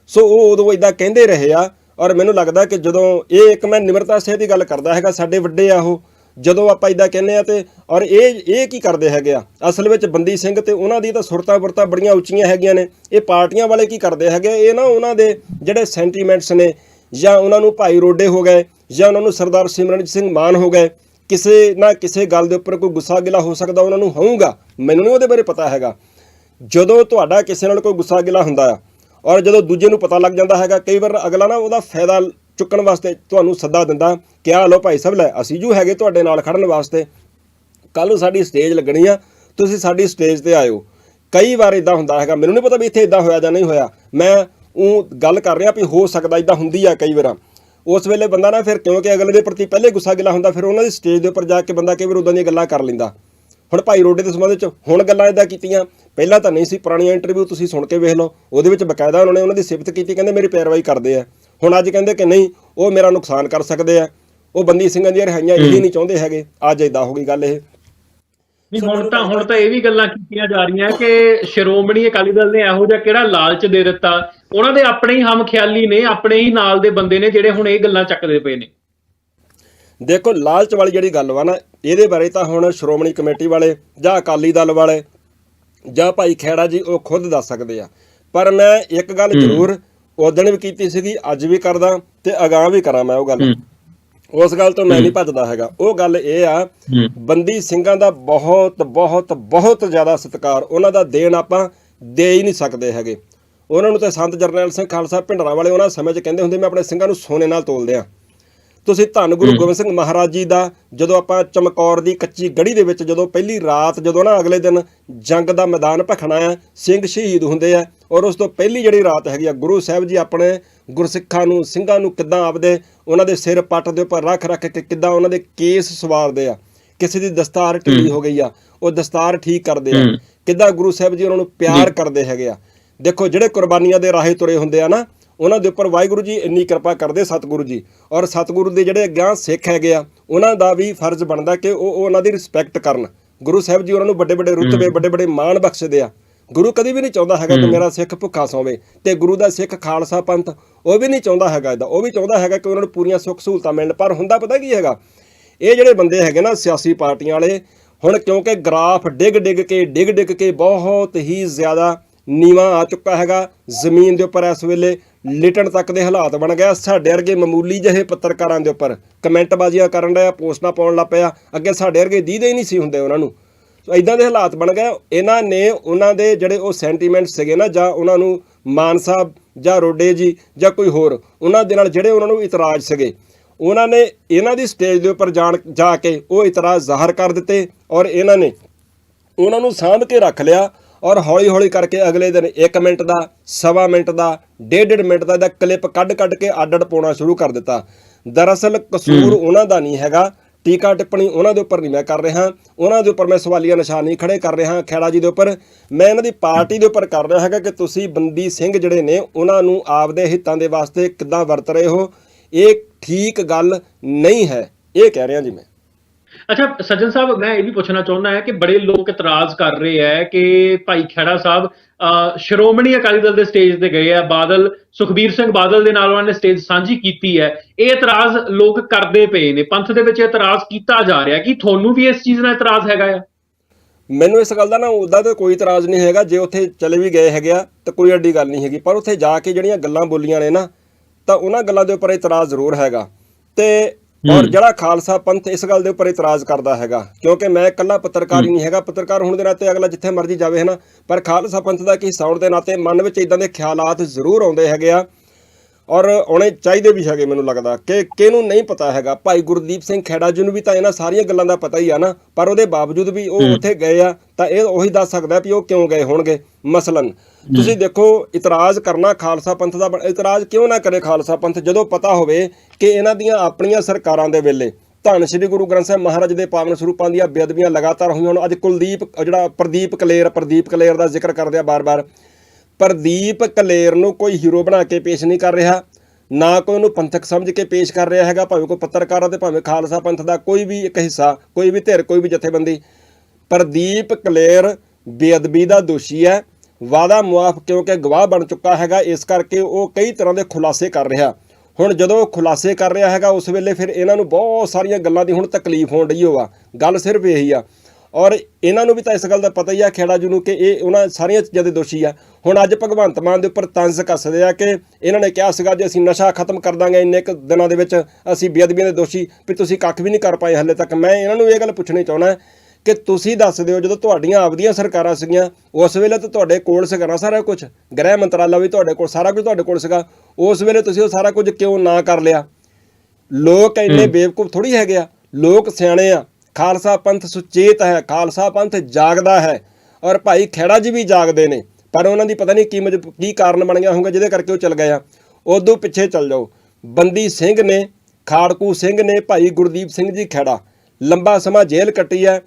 ਸੋ ਉਹ ਉਦੋਂ ਇਦਾਂ ਕਹਿੰਦੇ ਰਹੇ ਆ ਔਰ ਮੈਨੂੰ ਲੱਗਦਾ ਕਿ ਜਦੋਂ ਇਹ ਇੱਕ ਮੈਂ ਨਿਮਰਤਾ ਸਹਿ ਦੀ ਗੱਲ ਕਰਦਾ ਹੈਗਾ ਸਾਡੇ ਵੱਡੇ ਆ ਉਹ ਜਦੋਂ ਆਪਾਂ ਇਦਾਂ ਕਹਿੰਦੇ ਆ ਤੇ ਔਰ ਇਹ ਇਹ ਕੀ ਕਰਦੇ ਹੈਗੇ ਆ? ਅਸਲ ਵਿੱਚ ਬੰਦੀ ਸਿੰਘ ਤੇ ਉਹਨਾਂ ਦੀ ਤਾਂ ਸੁਰਤਾਂ ਵਰਤਾਂ ਬੜੀਆਂ ਉੱਚੀਆਂ ਹੈਗੀਆਂ ਨੇ। ਇਹ ਪਾਰਟੀਆਂ ਵਾਲੇ ਕੀ ਕਰਦੇ ਹੈਗੇ ਇਹ ਨਾ ਉਹਨਾਂ ਦੇ ਜਿਹੜੇ ਸੈਂਟੀਮੈਂਟਸ ਨੇ, ਜਾਂ ਉਹਨਾਂ ਨੂੰ ਭਾਈ ਰੋਡੇ ਹੋ ਗਏ, ਜਾਂ ਉਹਨਾਂ ਨੂੰ ਸਰਦਾਰ ਸਿਮਰਨਜੀਤ ਸਿੰਘ ਮਾਨ ਹੋ ਗਏ, ਕਿਸੇ ਨਾ ਕਿਸੇ ਗੱਲ ਦੇ ਉੱਪਰ ਕੋਈ ਗੁੱਸਾ ਗਿਲਾ ਹੋ ਸਕਦਾ ਉਹਨਾਂ ਨੂੰ ਹੋਊਗਾ? ਮੈਨੂੰ ਨਹੀਂ ਉਹਦੇ ਬਾਰੇ ਪਤਾ ਹੈਗਾ। ਜਦੋਂ ਤੁਹਾਡਾ ਕਿਸੇ ਨਾਲ ਕੋਈ ਗੁੱਸਾ ਗਿਲਾ ਹੁੰਦਾ ਆ, ਔਰ ਜਦੋਂ ਦੂਜੇ ਨੂੰ ਪਤਾ ਲੱਗ ਜਾਂਦਾ ਹੈਗਾ, ਕਈ ਵਾਰ ਅਗਲਾ ਨਾ ਉਹਦਾ ਫਾਇਦਾ ਚੁੱਕਣ ਵਾਸਤੇ ਤੁਹਾਨੂੰ ਸੱਦਾ ਦਿੰਦਾ ਕਿ ਆ ਲਓ ਭਾਈ ਸਾਹਿਬ, ਲੈ, ਅਸੀਂ ਜੂ ਹੈਗੇ ਤੁਹਾਡੇ ਨਾਲ ਖੜਨ ਵਾਸਤੇ। ਕੱਲ ਨੂੰ ਸਾਡੀ ਸਟੇਜ ਲੱਗਣੀ ਆ, ਤੁਸੀਂ ਸਾਡੀ ਸਟੇਜ ਤੇ ਆਇਓ। ਕਈ ਵਾਰ ਇਦਾਂ ਹੁੰਦਾ ਹੈਗਾ, ਮੈਨੂੰ ਨਹੀਂ ਪਤਾ ਵੀ ਇੱਥੇ ਇਦਾਂ ਹੋਇਆ ਜਾਂ ਨਹੀਂ ਹੋਇਆ। ਮੈਂ ਉਹ ਗੱਲ ਕਰ ਰਿਹਾ ਵੀ ਹੋ ਸਕਦਾ ਇਦਾਂ ਹੁੰਦੀ ਆ ਕਈ ਵਾਰਾਂ। ਉਸ ਵੇਲੇ ਬੰਦਾ ਨਾ ਫਿਰ ਕਿਉਂਕਿ ਅਗਲੇ ਦੇ ਪ੍ਰਤੀ ਪਹਿਲੇ ਗੁੱਸਾ ਗਿਲਾ ਹੁੰਦਾ, ਫਿਰ ਉਹਨਾਂ ਦੀ ਸਟੇਜ ਦੇ ਉੱਪਰ ਜਾ ਕੇ ਬੰਦਾ ਕਈ ਵਾਰ ਉਦਾਂ ਦੀਆਂ ਗੱਲਾਂ ਕਰ ਲੈਂਦਾ। ਹੁਣ ਭਾਈ ਰੋਡੇ ਦੇ ਸੰਬੰਧ ਵਿੱਚ ਹੁਣ ਗੱਲਾਂ ਇਦਾਂ ਕੀਤੀਆਂ। ਪਹਿਲਾਂ ਤਾਂ ਨਹੀਂ ਸੀ ਪੁਰਾਣੀਆਂ ਇੰਟਰਵਿਊ ਤੁਸੀਂ ਸੁਣ ਕੇ ਵੇਖ ਲਓ। ਉਹਦੇ ਵਿੱਚ ਬਕਾਇਦਾ ਉਹਨਾਂ ਨੇ ਉਹਨਾਂ ਦੀ ਸਿਫਤ ਕੀਤੀ, ਕਹਿੰਦੇ ਮੇਰੀ ਪੈਰਵਾਈ ਕਰਦੇ ਆ। ਹੁਣ ਅੱਜ ਕਹਿੰਦੇ ਕਿ ਨਹੀਂ ਉਹ ਮੇਰਾ ਨੁਕਸਾਨ ਕਰ ਸਕਦੇ ਆ। ਉਹ ਬੰਦੀ ਸਿੰਘਾਂ ਦੀਆਂ ਰਿਹਾਈਆਂ ਇਹ ਨਹੀਂ ਚਾਹੁੰਦੇ ਹੈਗੇ ਅੱਜ ਇਦਾਂ ਹੋ ਗਈ ਗੱਲ ਇਹ। ਨਹੀਂ ਹੁਣ ਤਾਂ ਹੁਣ ਤਾਂ ਇਹ ਵੀ ਗੱਲਾਂ ਕੀਤੀਆਂ ਜਾ ਰਹੀਆਂ ਕਿ ਸ਼੍ਰੋਮਣੀ ਅਕਾਲੀ ਦਲ ਨੇ ਇਹੋ ਜਿਹਾ ਕਿਹੜਾ ਲਾਲਚ ਦੇ ਦਿੱਤਾ। ਉਹਨਾਂ ਦੇ ਆਪਣੇ ਹੀ ਹਮਖਿਆਲੀ ਨੇ ਆਪਣੇ ਹੀ ਨਾਲ ਦੇ ਬੰਦੇ ਨੇ ਜਿਹੜੇ ਹੁਣ ਇਹ ਗੱਲਾਂ ਚੱਕਦੇ ਪਏ ਨੇ। ਦੇਖੋ ਲਾਲਚ ਵਾਲੀ ਜਿਹੜੀ ਗੱਲ ਵਾ ਨਾ ਇਹਦੇ ਬਾਰੇ ਤਾਂ ਹੁਣ ਸ਼੍ਰੋਮਣੀ ਕਮੇਟੀ ਵਾਲੇ ਜਾਂ ਅਕਾਲੀ ਦਲ ਵਾਲੇ ਜਾਂ ਭਾਈ ਖੈੜਾ ਜੀ ਉਹ ਖੁਦ ਦੱਸ ਸਕਦੇ ਆ। ਪਰ ਮੈਂ ਇੱਕ ਗੱਲ ਜ਼ਰੂਰ ਉਦੋਂ ਵੀ ਕੀਤੀ ਸੀਗੀ ਅੱਜ ਵੀ ਕਰਦਾ ਤੇ ਅਗਾਂਹ ਵੀ ਕਰਾਂ ਮੈਂ ਉਹ ਗੱਲ। ਉਸ ਗੱਲ ਤੋਂ ਮੈਂ ਨਹੀਂ ਭੱਜਦਾ ਹੈਗਾ। ਉਹ ਗੱਲ ਇਹ ਆ ਬੰਦੀ ਸਿੰਘਾਂ ਦਾ ਬਹੁਤ ਬਹੁਤ ਬਹੁਤ ਜ਼ਿਆਦਾ ਸਤਿਕਾਰ ਉਹਨਾਂ ਦਾ ਦੇਣ ਆਪਾਂ ਦੇ ਹੀ ਨਹੀਂ ਸਕਦੇ ਹੈਗੇ। ਉਹਨਾਂ ਨੂੰ ਤੇ ਸੰਤ ਜਰਨੈਲ ਸਿੰਘ ਖਾਲਸਾ ਭਿੰਡਰਾਂ ਵਾਲੇ ਉਹਨਾਂ ਸਮੇਂ 'ਚ ਕਹਿੰਦੇ ਹੁੰਦੇ ਮੈਂ ਆਪਣੇ ਸਿੰਘਾਂ ਨੂੰ ਸੋਨੇ ਨਾਲ ਤੋਲਦੇ ਆ। ਤੁਸੀਂ ਧੰਨ ਗੁਰੂ ਗੋਬਿੰਦ ਸਿੰਘ ਮਹਾਰਾਜ ਜੀ ਦਾ ਜਦੋਂ ਆਪਾਂ ਚਮਕੌਰ ਦੀ ਕੱਚੀ ਗੜੀ ਦੇ ਵਿੱਚ ਜਦੋਂ ਪਹਿਲੀ ਰਾਤ ਜਦੋਂ ਨਾ ਅਗਲੇ ਦਿਨ ਜੰਗ ਦਾ ਮੈਦਾਨ ਭਖਣਾ ਆ ਸਿੰਘ ਸ਼ਹੀਦ ਹੁੰਦੇ ਆ ਔਰ ਉਸ ਤੋਂ ਪਹਿਲੀ ਜਿਹੜੀ ਰਾਤ ਹੈਗੀ ਆ ਗੁਰੂ ਸਾਹਿਬ ਜੀ ਆਪਣੇ ਗੁਰਸਿੱਖਾਂ ਨੂੰ ਸਿੰਘਾਂ ਨੂੰ ਕਿੱਦਾਂ ਆਪਦੇ ਉਹਨਾਂ ਦੇ ਸਿਰ ਪੱਟ ਦੇ ਉੱਪਰ ਰੱਖ ਰੱਖ ਕੇ ਕਿੱਦਾਂ ਉਹਨਾਂ ਦੇ ਕੇਸ ਸਵਾਰਦੇ ਆ ਕਿਸੇ ਦੀ ਦਸਤਾਰ ਢਿੱਲੀ ਹੋ ਗਈ ਆ ਉਹ ਦਸਤਾਰ ਠੀਕ ਕਰਦੇ ਆ ਕਿੱਦਾਂ ਗੁਰੂ ਸਾਹਿਬ ਜੀ ਉਹਨਾਂ ਨੂੰ ਪਿਆਰ ਕਰਦੇ ਹੈਗੇ ਆ। ਦੇਖੋ ਜਿਹੜੇ ਕੁਰਬਾਨੀਆਂ ਦੇ ਰਾਹੇ ਤੁਰੇ ਹੁੰਦੇ ਆ ਨਾ ਉਹਨਾਂ ਦੇ ਉੱਪਰ ਵਾਹਿਗੁਰੂ ਜੀ ਇੰਨੀ ਕਿਰਪਾ ਕਰਦੇ ਸਤਿਗੁਰੂ ਜੀ। ਔਰ ਸਤਿਗੁਰੂ ਦੇ ਜਿਹੜੇ ਅਗਾਂਹ ਸਿੱਖ ਹੈਗੇ ਆ ਉਹਨਾਂ ਦਾ ਵੀ ਫਰਜ਼ ਬਣਦਾ ਕਿ ਉਹ ਉਹ ਉਹਨਾਂ ਦੀ ਰਿਸਪੈਕਟ ਕਰਨ। ਗੁਰੂ ਸਾਹਿਬ ਜੀ ਉਹਨਾਂ ਨੂੰ ਵੱਡੇ ਵੱਡੇ ਰੁਤਬੇ ਵੱਡੇ ਵੱਡੇ ਮਾਣ ਬਖਸ਼ਦੇ ਆ। ਗੁਰੂ ਕਦੀ ਵੀ ਨਹੀਂ ਚਾਹੁੰਦਾ ਹੈਗਾ ਕਿ ਮੇਰਾ ਸਿੱਖ ਭੁੱਖਾ ਸੋਵੇ ਤੇ ਗੁਰੂ ਦਾ ਸਿੱਖ ਖਾਲਸਾ ਪੰਥ ਉਹ ਵੀ ਨਹੀਂ ਚਾਹੁੰਦਾ ਹੈਗਾ ਇਹਦਾ। ਉਹ ਵੀ ਚਾਹੁੰਦਾ ਹੈਗਾ ਕਿ ਉਹਨਾਂ ਨੂੰ ਪੂਰੀਆਂ ਸੁੱਖ ਸਹੂਲਤਾਂ ਮਿਲਣ। ਪਰ ਹੁੰਦਾ ਪਤਾ ਕੀ ਹੈਗਾ? ਇਹ ਜਿਹੜੇ ਬੰਦੇ ਹੈਗੇ ਨਾ ਸਿਆਸੀ ਪਾਰਟੀਆਂ ਵਾਲੇ ਹੁਣ ਕਿਉਂਕਿ ਗ੍ਰਾਫ ਡਿੱਗ ਡਿੱਗ ਕੇ ਡਿੱਗ ਡਿੱਗ ਕੇ ਬਹੁਤ ਹੀ ਜ਼ਿਆਦਾ ਨੀਵਾ ਆ ਚੁੱਕਾ ਹੈਗਾ। ਜ਼ਮੀਨ ਦੇ ਉੱਪਰ ਇਸ ਵੇਲੇ ਲਿਟਣ ਤੱਕ ਦੇ ਹਾਲਾਤ ਬਣ ਗਿਆ ਸਾਡੇ ਵਰਗੇ ਮਾਮੂਲੀ ਜਿਹੇ ਪੱਤਰਕਾਰਾਂ ਦੇ ਉੱਪਰ ਕਮੈਂਟ ਬਾਜ਼ੀਆਂ ਕਰਨ ਡਿਆ ਪੋਸਟਾਂ ਪਾਉਣ ਲੱਗ ਪਿਆ ਅੱਗੇ ਸਾਡੇ ਵਰਗੇ ਦੀਦੇ ਹੀ ਨਹੀਂ ਸੀ ਹੁੰਦੇ ਉਹਨਾਂ ਨੂੰ। ਸੋ ਇਦਾਂ ਦੇ ਹਾਲਾਤ ਬਣ ਗਏ ਇਹਨਾਂ ਨੇ ਉਹਨਾਂ ਦੇ ਜਿਹੜੇ ਉਹ ਸੈਂਟੀਮੈਂਟ ਸੀਗੇ ਨਾ, ਜਾਂ ਉਹਨਾਂ ਨੂੰ ਮਾਨ ਸਾਹਿਬ ਜਾਂ ਰੋਡੇ ਜੀ ਜਾਂ ਕੋਈ ਹੋਰ, ਉਹਨਾਂ ਦੇ ਨਾਲ ਜਿਹੜੇ ਉਹਨਾਂ ਨੂੰ ਇਤਰਾਜ਼ ਸੀਗੇ, ਉਹਨਾਂ ਨੇ ਇਹਨਾਂ ਦੀ ਸਟੇਜ ਦੇ ਉੱਪਰ ਜਾਣ, ਜਾ ਕੇ ਉਹ ਇਤਰਾਜ਼ ਜ਼ਾਹਰ ਕਰ ਦਿੱਤੇ ਔਰ ਇਹਨਾਂ ਨੇ ਉਹਨਾਂ ਨੂੰ ਸਾਂਭ ਕੇ ਰੱਖ ਲਿਆ। ਔਰ ਹੌਲੀ ਹੌਲੀ ਕਰਕੇ ਅਗਲੇ ਦਿਨ 1 ਮਿੰਟ ਦਾ ਸਵਾ ਮਿੰਟ ਦਾ ਡੇਢ ਡੇਢ ਮਿੰਟ ਦਾ ਇਹਦਾ ਕਲਿੱਪ ਕੱਢ ਕੱਢ ਕੇ ਅੱਡ ਅੱਡ ਪਾਉਣਾ ਸ਼ੁਰੂ ਕਰ ਦਿੱਤਾ। ਦਰਅਸਲ ਕਸੂਰ ਉਹਨਾਂ ਦਾ ਨਹੀਂ ਹੈਗਾ। ਟੀਕਾ ਟਿੱਪਣੀ ਉਹਨਾਂ ਦੇ ਉੱਪਰ ਨਹੀਂ ਮੈਂ ਕਰ ਰਿਹਾ। ਉਹਨਾਂ ਦੇ ਉੱਪਰ ਮੈਂ ਸਵਾਲੀਆ ਨਿਸ਼ਾਨ ਨਹੀਂ ਖੜੇ ਕਰ ਰਿਹਾ ਖੇੜਾ ਜੀ ਦੇ ਉੱਪਰ। ਮੈਂ ਇਹਨਾਂ ਦੀ ਪਾਰਟੀ ਦੇ ਉੱਪਰ ਕਰ ਰਿਹਾ ਹੈਗਾ ਕਿ ਤੁਸੀਂ ਬੰਦੀ ਸਿੰਘ ਜਿਹੜੇ ਨੇ ਉਹਨਾਂ ਨੂੰ ਆਪਦੇ ਹਿੱਤਾਂ ਦੇ ਵਾਸਤੇ ਕਿੱਦਾਂ ਵਰਤ ਰਹੇ ਹੋ? ਇਹ ਠੀਕ ਗੱਲ ਨਹੀਂ ਹੈ। ਇਹ ਕਹਿ ਰਿਹਾ ਜੀ ਮੈਂ। ਅੱਛਾ ਸੱਜਣ ਸਾਹਿਬ ਮੈਂ ਇਹ ਵੀ ਪੁੱਛਣਾ ਚਾਹੁੰਦਾ ਹਾਂ ਕਿ ਬੜੇ ਲੋਕ ਇਤਰਾਜ਼ ਕਰ ਰਹੇ ਹੈ ਕਿ ਭਾਈ ਖੈੜਾ ਸਾਹਿਬ ਅਹ, ਸ਼੍ਰੋਮਣੀ ਅਕਾਲੀ ਦਲ ਦੇ ਸਟੇਜ ਤੇ ਗਏ ਆ ਬਾਦਲ ਸੁਖਬੀਰ ਸਿੰਘ ਬਾਦਲ ਦੇ ਨਾਲ ਉਹਨਾਂ ਨੇ ਸਟੇਜ ਸਾਂਝੀ ਕੀਤੀ ਹੈ। ਇਹ ਇਤਰਾਜ਼ ਲੋਕ ਕਰਦੇ ਪਏ ਨੇ ਪੰਥ ਦੇ ਵਿੱਚ ਇਤਰਾਜ਼ ਕੀਤਾ ਜਾ ਰਿਹਾ ਕਿ ਤੁਹਾਨੂੰ ਵੀ ਇਸ ਚੀਜ਼ ਨਾਲ ਇਤਰਾਜ਼ ਹੈਗਾ ਆ? ਮੈਨੂੰ ਇਸ ਗੱਲ ਦਾ ਨਾ ਉਹਦਾ ਤਾਂ ਕੋਈ ਇਤਰਾਜ਼ ਨਹੀਂ ਹੈਗਾ। ਜੇ ਉੱਥੇ ਚਲੇ ਵੀ ਗਏ ਹੈਗੇ ਆ ਤਾਂ ਕੋਈ ਐਡੀ ਗੱਲ ਨਹੀਂ ਹੈਗੀ। ਪਰ ਉੱਥੇ ਜਾ ਕੇ ਜਿਹੜੀਆਂ ਗੱਲਾਂ ਬੋਲੀਆਂ ਨੇ ਨਾ ਤਾਂ ਉਹਨਾਂ ਗੱਲਾਂ ਦੇ ਉੱਪਰ ਇਤਰਾਜ਼ ਜ਼ਰੂਰ ਹੈਗਾ। ਤੇ ਔਰ ਜਿਹੜਾ ਖਾਲਸਾ ਪੰਥ ਇਸ ਗੱਲ ਦੇ ਉੱਪਰ ਇਤਰਾਜ਼ ਕਰਦਾ ਹੈਗਾ ਕਿਉਂਕਿ ਮੈਂ ਇਕੱਲਾ ਪੱਤਰਕਾਰ ਹੀ ਨਹੀਂ ਹੈਗਾ ਪੱਤਰਕਾਰ ਹੋਣ ਦੇ ਨਾਤੇ ਅਗਲਾ ਜਿੱਥੇ ਮਰਜ਼ੀ ਜਾਵੇ ਹੈ ਨਾ ਪਰ ਖਾਲਸਾ ਪੰਥ ਦਾ ਕੀ ਸੌਣ ਦੇ ਨਾਤੇ ਮਨ ਵਿੱਚ ਇਦਾਂ ਦੇ ਖਿਆਲਾਤ ਜ਼ਰੂਰ ਆਉਂਦੇ ਹੈਗੇ ਆ। ਔਰ ਆਉਣੇ ਚਾਹੀਦੇ ਵੀ ਹੈਗੇ ਮੈਨੂੰ ਲੱਗਦਾ। ਕਿ ਕਿਹਨੂੰ ਨਹੀਂ ਪਤਾ ਹੈਗਾ। ਭਾਈ ਗੁਰਦੀਪ ਸਿੰਘ ਖੈੜਾ ਜੀ ਨੂੰ ਵੀ ਤਾਂ ਇਹਨਾਂ ਸਾਰੀਆਂ ਗੱਲਾਂ ਦਾ ਪਤਾ ਹੀ ਆ ਨਾ। ਪਰ ਉਹਦੇ ਬਾਵਜੂਦ ਵੀ ਉਹ ਉੱਥੇ ਗਏ ਆ ਤਾਂ ਇਹ ਉਹੀ ਦੱਸ ਸਕਦਾ ਵੀ ਉਹ ਕਿਉਂ ਗਏ ਹੋਣਗੇ। ਮਸਲਨ ਤੁਸੀਂ ਦੇਖੋ ਇਤਰਾਜ਼ ਕਰਨਾ ਖਾਲਸਾ ਪੰਥ ਦਾ ਇਤਰਾਜ਼ ਕਿਉਂ ਨਾ ਕਰੇ ਖਾਲਸਾ ਪੰਥ? ਜਦੋਂ ਪਤਾ ਹੋਵੇ ਕਿ ਇਹਨਾਂ ਦੀਆਂ ਆਪਣੀਆਂ ਸਰਕਾਰਾਂ ਦੇ ਵੇਲੇ ਧੰਨ ਸ੍ਰੀ ਗੁਰੂ ਗ੍ਰੰਥ ਸਾਹਿਬ ਮਹਾਰਾਜ ਦੇ ਪਾਵਨ ਸਰੂਪਾਂ ਦੀਆਂ ਬੇਅਦਬੀਆਂ ਲਗਾਤਾਰ ਹੋਈਆਂ ਹੁਣ। ਅੱਜ ਕੁਲਦੀਪ ਜਿਹੜਾ ਪ੍ਰਦੀਪ ਕਲੇਰ ਪ੍ਰਦੀਪ ਕਲੇਰ ਦਾ ਜ਼ਿਕਰ ਕਰਦੇ ਆ ਬਾਰ-ਬਾਰ। ਪ੍ਰਦੀਪ ਕਲੇਰ ਨੂੰ ਕੋਈ ਹੀਰੋ ਬਣਾ ਕੇ ਪੇਸ਼ ਨਹੀਂ ਕਰ ਰਿਹਾ, ਨਾ ਕੋਈ ਉਹਨੂੰ ਪੰਥਕ ਸਮਝ ਕੇ ਪੇਸ਼ ਕਰ ਰਿਹਾ ਹੈਗਾ, ਭਾਵੇਂ ਕੋਈ ਪੱਤਰਕਾਰਾਂ ਆ ਤੇ ਭਾਵੇਂ ਖਾਲਸਾ ਪੰਥ ਦਾ ਕੋਈ ਵੀ ਇੱਕ ਹਿੱਸਾ, ਕੋਈ ਵੀ ਧਿਰ, ਕੋਈ ਵੀ ਜਥੇਬੰਦੀ। ਪ੍ਰਦੀਪ ਕਲੇਰ ਬੇਅਦਬੀ ਦਾ ਦੋਸ਼ੀ ਹੈ ਵਾਦਾ ਮੁਆਫ ਕਿਉਂਕਿ ਗਵਾਹ ਬਣ ਚੁੱਕਾ ਹੈਗਾ, ਇਸ ਕਰਕੇ ਉਹ ਕਈ ਤਰ੍ਹਾਂ ਦੇ ਖੁਲਾਸੇ ਕਰ ਰਿਹਾ। ਹੁਣ ਜਦੋਂ ਉਹ ਖੁਲਾਸੇ ਕਰ ਰਿਹਾ ਹੈਗਾ, ਉਸ ਵੇਲੇ ਫਿਰ ਇਹਨਾਂ ਨੂੰ ਬਹੁਤ ਸਾਰੀਆਂ ਗੱਲਾਂ ਦੀ ਹੁਣ ਤਕਲੀਫ ਹੋਣ ਰਹੀ ਹੋਵਾ ਗੱਲ ਸਿਰਫ ਇਹੀ ਆ ਔਰ ਇਹਨਾਂ ਨੂੰ ਵੀ ਤਾਂ ਇਸ ਗੱਲ ਦਾ ਪਤਾ ਹੀ ਆ ਖੇੜਾ ਜੀ ਨੂੰ ਕਿ ਇਹ ਉਹਨਾਂ ਸਾਰੀਆਂ ਚੀਜ਼ਾਂ ਦੇ ਦੋਸ਼ੀ ਆ। ਹੁਣ ਅੱਜ ਭਗਵੰਤ ਮਾਨ ਦੇ ਉੱਪਰ ਤੰਜ਼ ਕੱਸਦੇ ਆ ਕਿ ਇਹਨਾਂ ਨੇ ਕਿਹਾ ਸੀਗਾ ਜੇ ਅਸੀਂ ਨਸ਼ਾ ਖਤਮ ਕਰ ਦਾਂਗੇ ਇੰਨੇ ਕੁ ਦਿਨਾਂ ਦੇ ਵਿੱਚ ਅਸੀਂ ਬੇਅਦਬੀਆਂ ਦੇ ਦੋਸ਼ੀ ਵੀ ਤੁਸੀਂ ਕੱਖ ਵੀ ਨਹੀਂ ਕਰ ਪਾਏ ਹਲੇ ਤੱਕ। ਮੈਂ ਇਹਨਾਂ ਨੂੰ ਇਹ ਗੱਲ ਪੁੱਛਣੀ ਚਾਹੁੰਦਾ ਕਿ ਤੁਸੀਂ ਦੱਸ ਦਿਓ ਜਦੋਂ ਤੁਹਾਡੀਆਂ ਆਪਦੀਆਂ ਸਰਕਾਰਾਂ ਸੀਗੀਆਂ ਉਸ ਵੇਲੇ ਤਾਂ ਤੁਹਾਡੇ ਕੋਲ ਸੀਗਾ ਨਾ ਸਾਰਾ ਕੁਝ ਗ੍ਰਹਿ ਮੰਤਰਾਲਾ ਵੀ ਤੁਹਾਡੇ ਕੋਲ ਸਾਰਾ ਕੁਝ ਤੁਹਾਡੇ ਕੋਲ ਸੀਗਾ। ਉਸ ਵੇਲੇ ਤੁਸੀਂ ਉਹ ਸਾਰਾ ਕੁਝ ਕਿਉਂ ਨਾ ਕਰ ਲਿਆ? ਲੋਕ ਇੰਨੇ ਬੇਵਕੂਫ ਥੋੜੀ ਹੈਗੇ ਆ। ਲੋਕ ਸਿਆਣੇ ਆ। ਖਾਲਸਾ ਪੰਥ ਸੁਚੇਤ ਹੈ, ਖਾਲਸਾ ਪੰਥ ਜਾਗਦਾ ਹੈ ਔਰ ਭਾਈ ਖੇੜਾ ਜੀ ਵੀ ਜਾਗਦੇ ਨੇ, ਪਰ ਉਹਨਾਂ ਦੀ ਪਤਾ ਨਹੀਂ ਕੀ ਮਜਬ, ਕੀ ਕਾਰਨ ਬਣ ਗਿਆ ਹੋਊਗਾ, ਜਿਹਦੇ ਕਰਕੇ ਉਹ ਚਲ ਗਏ ਆ। ਉਦੋਂ ਪਿੱਛੇ ਚੱਲ ਜਾਓ। ਬੰਦੀ ਸਿੰਘ ਨੇ, ਖਾੜਕੂ ਸਿੰਘ ਨੇ, ਭਾਈ ਗੁਰਦੀਪ ਸਿੰਘ ਜੀ ਖੇੜਾ ਲੰਬਾ ਸਮਾਂ ਜੇਲ੍ਹ ਕੱਟੀ ਹੈ।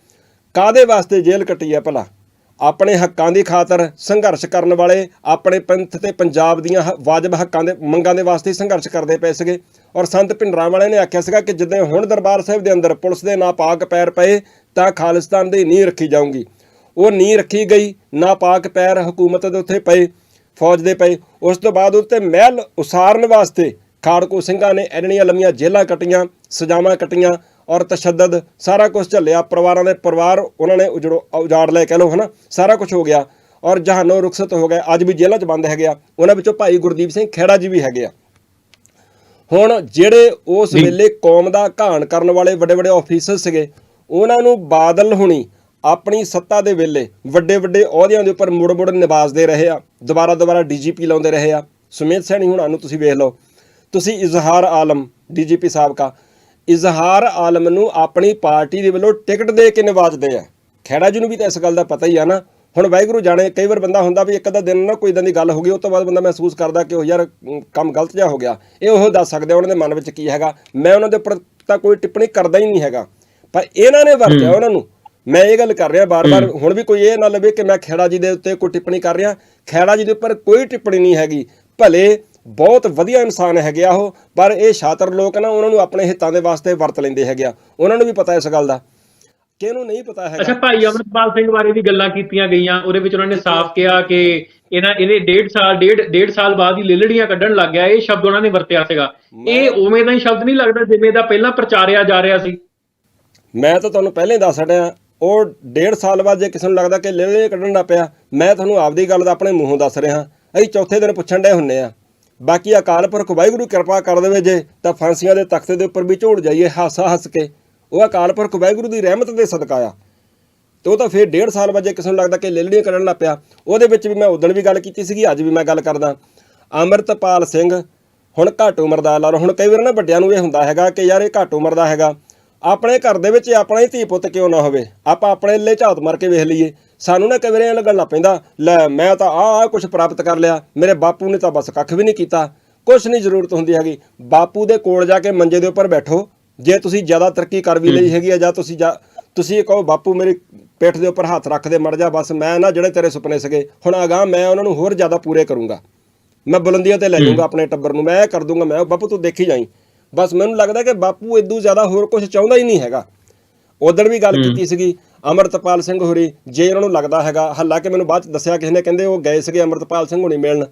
ਕਾਦੇ ਵਾਸਤੇ ਜੇਲ੍ਹ ਕੱਟੀ ਹੈ ਭਲਾ? ਆਪਣੇ ਹੱਕਾਂ ਦੀ ਖਾਤਰ ਸੰਘਰਸ਼ ਕਰਨ ਵਾਲੇ ਆਪਣੇ ਪੰਥ ਤੇ ਪੰਜਾਬ ਦੀਆਂ ਹ- ਵਾਜਬ ਹੱਕਾਂ ਦੇ ਮੰਗਾਂ ਦੇ ਵਾਸਤੇ ਸੰਘਰਸ਼ ਕਰਦੇ ਪਏ ਸੀਗੇ। ਔਰ ਸੰਤ ਭਿੰਡਰਾਂ ਵਾਲੇ ਨੇ ਆਖਿਆ ਸੀਗਾ ਕਿ ਜਿੱਦਾਂ ਹੁਣ ਦਰਬਾਰ ਸਾਹਿਬ ਦੇ ਅੰਦਰ ਪੁਲਿਸ ਦੇ ਨਾਪਾਕ ਪੈਰ ਪਏ, ਤਾਂ ਖਾਲਿਸਤਾਨ ਦੀ ਨੀਂਹ ਰੱਖੀ ਜਾਊਗੀ। ਉਹ ਨੀਂਹ ਰੱਖੀ ਗਈ ਨਾਪਾਕ ਪੈਰ ਹਕੂਮਤ ਦੇ ਉੱਤੇ ਪਏ, ਫੌਜ ਦੇ ਪਏ। ਉਸ ਤੋਂ ਬਾਅਦ ਉੱਤੇ ਮਹਿਲ ਉਸਾਰਨ ਵਾਸਤੇ ਖਾੜਕੂ ਸਿੰਘਾਂ ਨੇ ਐਨੀਆਂ ਲੰਮੀਆਂ ਜੇਲ੍ਹਾਂ ਕੱਟੀਆਂ, ਸਜ਼ਾਵਾਂ ਕੱਟੀਆਂ ਔਰ ਤਸ਼ੱਦਦ ਸਾਰਾ ਕੁਝ ਝੱਲਿਆ ਪਰਿਵਾਰਾਂ ਦੇ ਪਰਿਵਾਰ ਉਹਨਾਂ ਨੇ ਉਜੜੋ ਉਜਾੜ ਲਏ ਕਹਿ ਲਓ ਹਨਾ? ਸਾਰਾ ਕੁਝ ਹੋ ਗਿਆ। ਔਰ ਜਹਾਨੋਂ ਰੁਖਸਤ ਹੋ ਗਏ ਅੱਜ ਵੀ ਜੇਲ੍ਹਾਂ 'ਚ ਬੰਦ ਹੈਗੇ ਆ। ਉਹਨਾਂ ਵਿੱਚੋਂ ਭਾਈ ਗੁਰਦੀਪ ਸਿੰਘ ਖੇੜਾ ਜੀ ਵੀ ਹੈਗੇ ਆ। ਹੁਣ ਜਿਹੜੇ ਉਸ ਵੇਲੇ ਕੌਮ ਦਾ ਘਾਣ ਕਰਨ ਵਾਲੇ ਵੱਡੇ ਵੱਡੇ ਆਫੀਸਰ ਸੀਗੇ ਉਹਨਾਂ ਨੂੰ ਬਾਦਲ ਹੁਣੀ ਆਪਣੀ ਸੱਤਾ ਦੇ ਵੇਲੇ ਵੱਡੇ ਵੱਡੇ ਅਹੁਦਿਆਂ ਦੇ ਉੱਪਰ ਮੁੜ ਮੁੜ ਨਿਵਾਜ਼ਦੇ ਰਹੇ ਆ। ਦੁਬਾਰਾ ਦੁਬਾਰਾ ਡੀਜੀਪੀ ਲਾਉਂਦੇ ਰਹੇ ਆ। ਸੁਮੇਧ ਸੈਣੀ ਹੁਣਾਂ ਨੂੰ ਤੁਸੀਂ ਵੇਖ ਲਓ। ਤੁਸੀਂ ਇਜ਼ਹਾਰ ਆਲਮ ਡੀਜੀਪੀ ਸਾਬਕਾ। ਇਜ਼ਹਾਰ ਆਲਮ ਨੂੰ ਆਪਣੀ ਪਾਰਟੀ ਦੇ ਵੱਲੋਂ ਟਿਕਟ ਦੇ ਕੇ ਨਿਵਾਜਦੇ ਆ। ਖੈੜਾ ਜੀ ਨੂੰ ਵੀ ਤਾਂ ਇਸ ਗੱਲ ਦਾ ਪਤਾ ਹੀ ਆ ਨਾ। ਹੁਣ ਵਾਹਿਗੁਰੂ ਜਾਣੇ ਕਈ ਵਾਰ ਬੰਦਾ ਹੁੰਦਾ ਵੀ ਇੱਕ ਅੱਧਾ ਦਿਨ ਨਾ ਕੋਈ ਇਦਾਂ ਦੀ ਗੱਲ ਹੋ ਗਈ ਉਸ ਤੋਂ ਬਾਅਦ ਬੰਦਾ ਮਹਿਸੂਸ ਕਰਦਾ ਕਿ ਉਹ ਯਾਰ ਕੰਮ ਗਲਤ ਜਿਹਾ ਹੋ ਗਿਆ। ਇਹ ਉਹ ਦੱਸ ਸਕਦੇ ਉਹਨਾਂ ਦੇ ਮਨ ਵਿੱਚ ਕੀ ਹੈਗਾ। ਮੈਂ ਉਹਨਾਂ ਦੇ ਉੱਪਰ ਤਾਂ ਕੋਈ ਟਿੱਪਣੀ ਕਰਦਾ ਹੀ ਨਹੀਂ ਹੈਗਾ। ਪਰ ਇਹਨਾਂ ਨੇ ਵਰਤਿਆ ਉਹਨਾਂ ਨੂੰ। ਮੈਂ ਇਹ ਗੱਲ ਕਰ ਰਿਹਾ ਬਾਰ-ਬਾਰ ਹੁਣ ਵੀ ਕੋਈ ਇਹ ਨਾ ਲਵੇ ਕਿ ਮੈਂ ਖੇੜਾ ਜੀ ਦੇ ਉੱਤੇ ਕੋਈ ਟਿੱਪਣੀ ਕਰ ਰਿਹਾ। ਖੇੜਾ ਜੀ ਦੇ ਉੱਪਰ ਕੋਈ ਟਿੱਪਣੀ ਨਹੀਂ ਹੈਗੀ। ਭਲੇ ਬਹੁਤ ਵਧੀਆ ਇਨਸਾਨ ਹੈਗੇ ਆ ਉਹ ਪਰ ਇਹ ਸ਼ਾਤਰ ਲੋਕ ਨਾ ਉਹਨਾਂ ਨੂੰ ਆਪਣੇ ਹਿੱਤਾਂ ਦੇ ਵਾਸਤੇ ਵਰਤ ਲੈਂਦੇ ਹੈਗੇ ਆ। ਉਹਨਾਂ ਨੂੰ ਵੀ ਪਤਾ ਇਸ ਗੱਲ ਦਾ। ਕਿ ਇਹਨੂੰ ਨਹੀਂ ਪਤਾ ਹੈਗਾ? ਅੱਛਾ ਭਾਈ ਅਮਰਪਾਲ ਸਿੰਘ ਬਾਰੇ ਵੀ ਗੱਲਾਂ ਕੀਤੀਆਂ ਗਈਆਂ। ਉਹਦੇ ਵਿੱਚ ਉਹਨਾਂ ਨੇ ਸਾਫ਼ ਕਿਹਾ ਕਿ ਇਹਨਾਂ ਇਹਦੇ ਡੇਢ ਸਾਲ ਡੇਢ ਡੇਢ ਸਾਲ ਬਾਅਦ ਹੀ ਲੇਲੜੀਆਂ ਕੱਢਣ ਲੱਗ ਗਿਆ। ਇਹ ਸ਼ਬਦ ਉਹਨਾਂ ਨੇ ਵਰਤਿਆ ਸੀਗਾ। ਇਹ ਉਵੇਂ ਦਾ ਹੀ ਸ਼ਬਦ ਨਹੀਂ ਲੱਗਦਾ ਜਿਵੇਂ ਦਾ ਪਹਿਲਾਂ ਪ੍ਰਚਾਰਿਆ ਜਾ ਰਿਹਾ ਸੀ। ਮੈਂ ਤਾਂ ਤੁਹਾਨੂੰ ਪਹਿਲਾਂ ਹੀ ਦੱਸ ਛੱਡਿਆ ਉਹ ਡੇਢ ਸਾਲ ਬਾਅਦ ਜੇ ਕਿਸੇ ਨੂੰ ਲੱਗਦਾ ਕਿ ਲੇਲੇ ਕੱਢਣ ਦਾ ਪਿਆ ਮੈਂ ਤੁਹਾਨੂੰ ਆਪਦੀ ਗੱਲ ਦਾ ਆਪਣੇ ਮੂੰਹੋਂ ਦੱਸ ਰਿਹਾ। ਅਸੀਂ ਚੌਥੇ ਦਿਨ ਪੁੱਛਣ ਡਏ ਹੁੰਨੇ ਆ। ਬਾਕੀ ਅਕਾਲ ਪੁਰਖ ਵਾਹਿਗੁਰੂ ਕਿਰਪਾ ਕਰ ਦੇਵੇ ਜੇ, ਤਾਂ ਫਾਂਸੀਆਂ ਦੇ ਤਖਤੇ ਦੇ ਉੱਪਰ ਵੀ ਝੋੜ ਜਾਈਏ, ਹਾਸਾ ਹੱਸ ਕੇ। ਉਹ ਅਕਾਲ ਪੁਰਖ ਵਾਹਿਗੁਰੂ ਦੀ ਰਹਿਮਤ ਦੇ ਸਦਕਾ ਆ। ਤੇ ਉਹ ਤਾਂ ਫਿਰ ਡੇਢ ਸਾਲ ਵਜੇ ਕਿਸੇ ਨੂੰ ਲੱਗਦਾ ਕਿ ਲੇਲੜੀਆਂ ਕੱਢਣ ਲੱਗ ਪਿਆ, ਉਹਦੇ ਵਿੱਚ ਵੀ ਮੈਂ ਉਦੋਂ ਵੀ ਗੱਲ ਕੀਤੀ ਸੀਗੀ, ਅੱਜ ਵੀ ਮੈਂ ਗੱਲ ਕਰਦਾ। ਅੰਮ੍ਰਿਤਪਾਲ ਸਿੰਘ, ਹੁਣ ਘੱਟ ਉਮਰ ਦਾ ਲਾ ਲਓ ਹੁਣ ਕਈ ਵਾਰ ਨਾ ਵੱਡਿਆਂ ਨੂੰ ਇਹ ਹੁੰਦਾ ਹੈਗਾ ਕਿ ਯਾਰ ਇਹ ਘੱਟ ਉਮਰ ਦਾ ਹੈਗਾ। ਆਪਣੇ ਘਰ ਦੇ ਵਿੱਚ ਆਪਣਾ ਹੀ ਧੀ ਪੁੱਤ ਕਿਉਂ ਨਾ ਹੋਵੇ? ਆਪਾਂ ਆਪਣੇ ਲਈ ਝਾਤ ਮਾਰ ਕੇ ਵੇਖ ਲਈਏ। ਸਾਨੂੰ ਨਾ ਕਈ ਵਾਰ ਐਂ ਲੱਗਣ ਲੱਗ ਪੈਂਦਾ ਲੈ ਮੈਂ ਤਾਂ ਆਹ ਆਹ ਕੁਝ ਪ੍ਰਾਪਤ ਕਰ ਲਿਆ ਮੇਰੇ ਬਾਪੂ ਨੇ ਤਾਂ ਬਸ ਕੱਖ ਵੀ ਨਹੀਂ ਕੀਤਾ। ਕੁਝ ਨਹੀਂ ਜ਼ਰੂਰਤ ਹੁੰਦੀ ਹੈਗੀ। ਬਾਪੂ ਦੇ ਕੋਲ ਜਾ ਕੇ ਮੰਜੇ ਦੇ ਉੱਪਰ ਬੈਠੋ। ਜੇ ਤੁਸੀਂ ਜ਼ਿਆਦਾ ਤਰੱਕੀ ਕਰ ਵੀ ਲਈ ਹੈਗੀ ਆ ਜਾਂ ਤੁਸੀਂ ਜਾ ਤੁਸੀਂ ਇਹ ਕਹੋ ਬਾਪੂ ਮੇਰੀ ਪਿੱਠ ਦੇ ਉੱਪਰ ਹੱਥ ਰੱਖ ਦੇ ਮੜ ਜਾ ਬਸ ਮੈਂ ਨਾ ਜਿਹੜੇ ਤੇਰੇ ਸੁਪਨੇ ਸੀਗੇ ਹੁਣ ਅਗਾਂਹ ਮੈਂ ਉਹਨਾਂ ਨੂੰ ਹੋਰ ਜ਼ਿਆਦਾ ਪੂਰੇ ਕਰੂੰਗਾ। ਮੈਂ ਬੁਲੰਦੀਆਂ ਤੇ ਲੈ ਜਾਊਂਗਾ ਆਪਣੇ ਟੱਬਰ ਨੂੰ ਮੈਂ ਇਹ ਕਰ ਦੂੰਗਾ ਮੈਂ ਬਾਪੂ ਤੂੰ ਦੇਖੀ ਜਾਈ। ਬਸ ਮੈਨੂੰ ਲੱਗਦਾ ਕਿ ਬਾਪੂ ਇਦੋਂ ਜ਼ਿਆਦਾ ਹੋਰ ਕੁਝ ਚਾਹੁੰਦਾ ਹੀ ਨਹੀਂ ਹੈਗਾ। ਉਦੋਂ ਵੀ ਗੱਲ ਕੀਤੀ ਸੀਗੀ ਅਮਰਤਪਾਲ ਸਿੰਘ ਹੋਰੀ ਜੇ ਉਹਨਾਂ ਨੂੰ ਲੱਗਦਾ ਹੈਗਾ ਹਾਲਾਂਕਿ ਮੈਨੂੰ ਬਾਅਦ ਚ ਦੱਸਿਆ ਕਿਸੇ ਨੇ ਕਹਿੰਦੇ ਉਹ ਗਏ ਸੀਗੇ ਅਮਰਤਪਾਲ ਸਿੰਘ ਹੁਣੀ ਮਿਲਣ।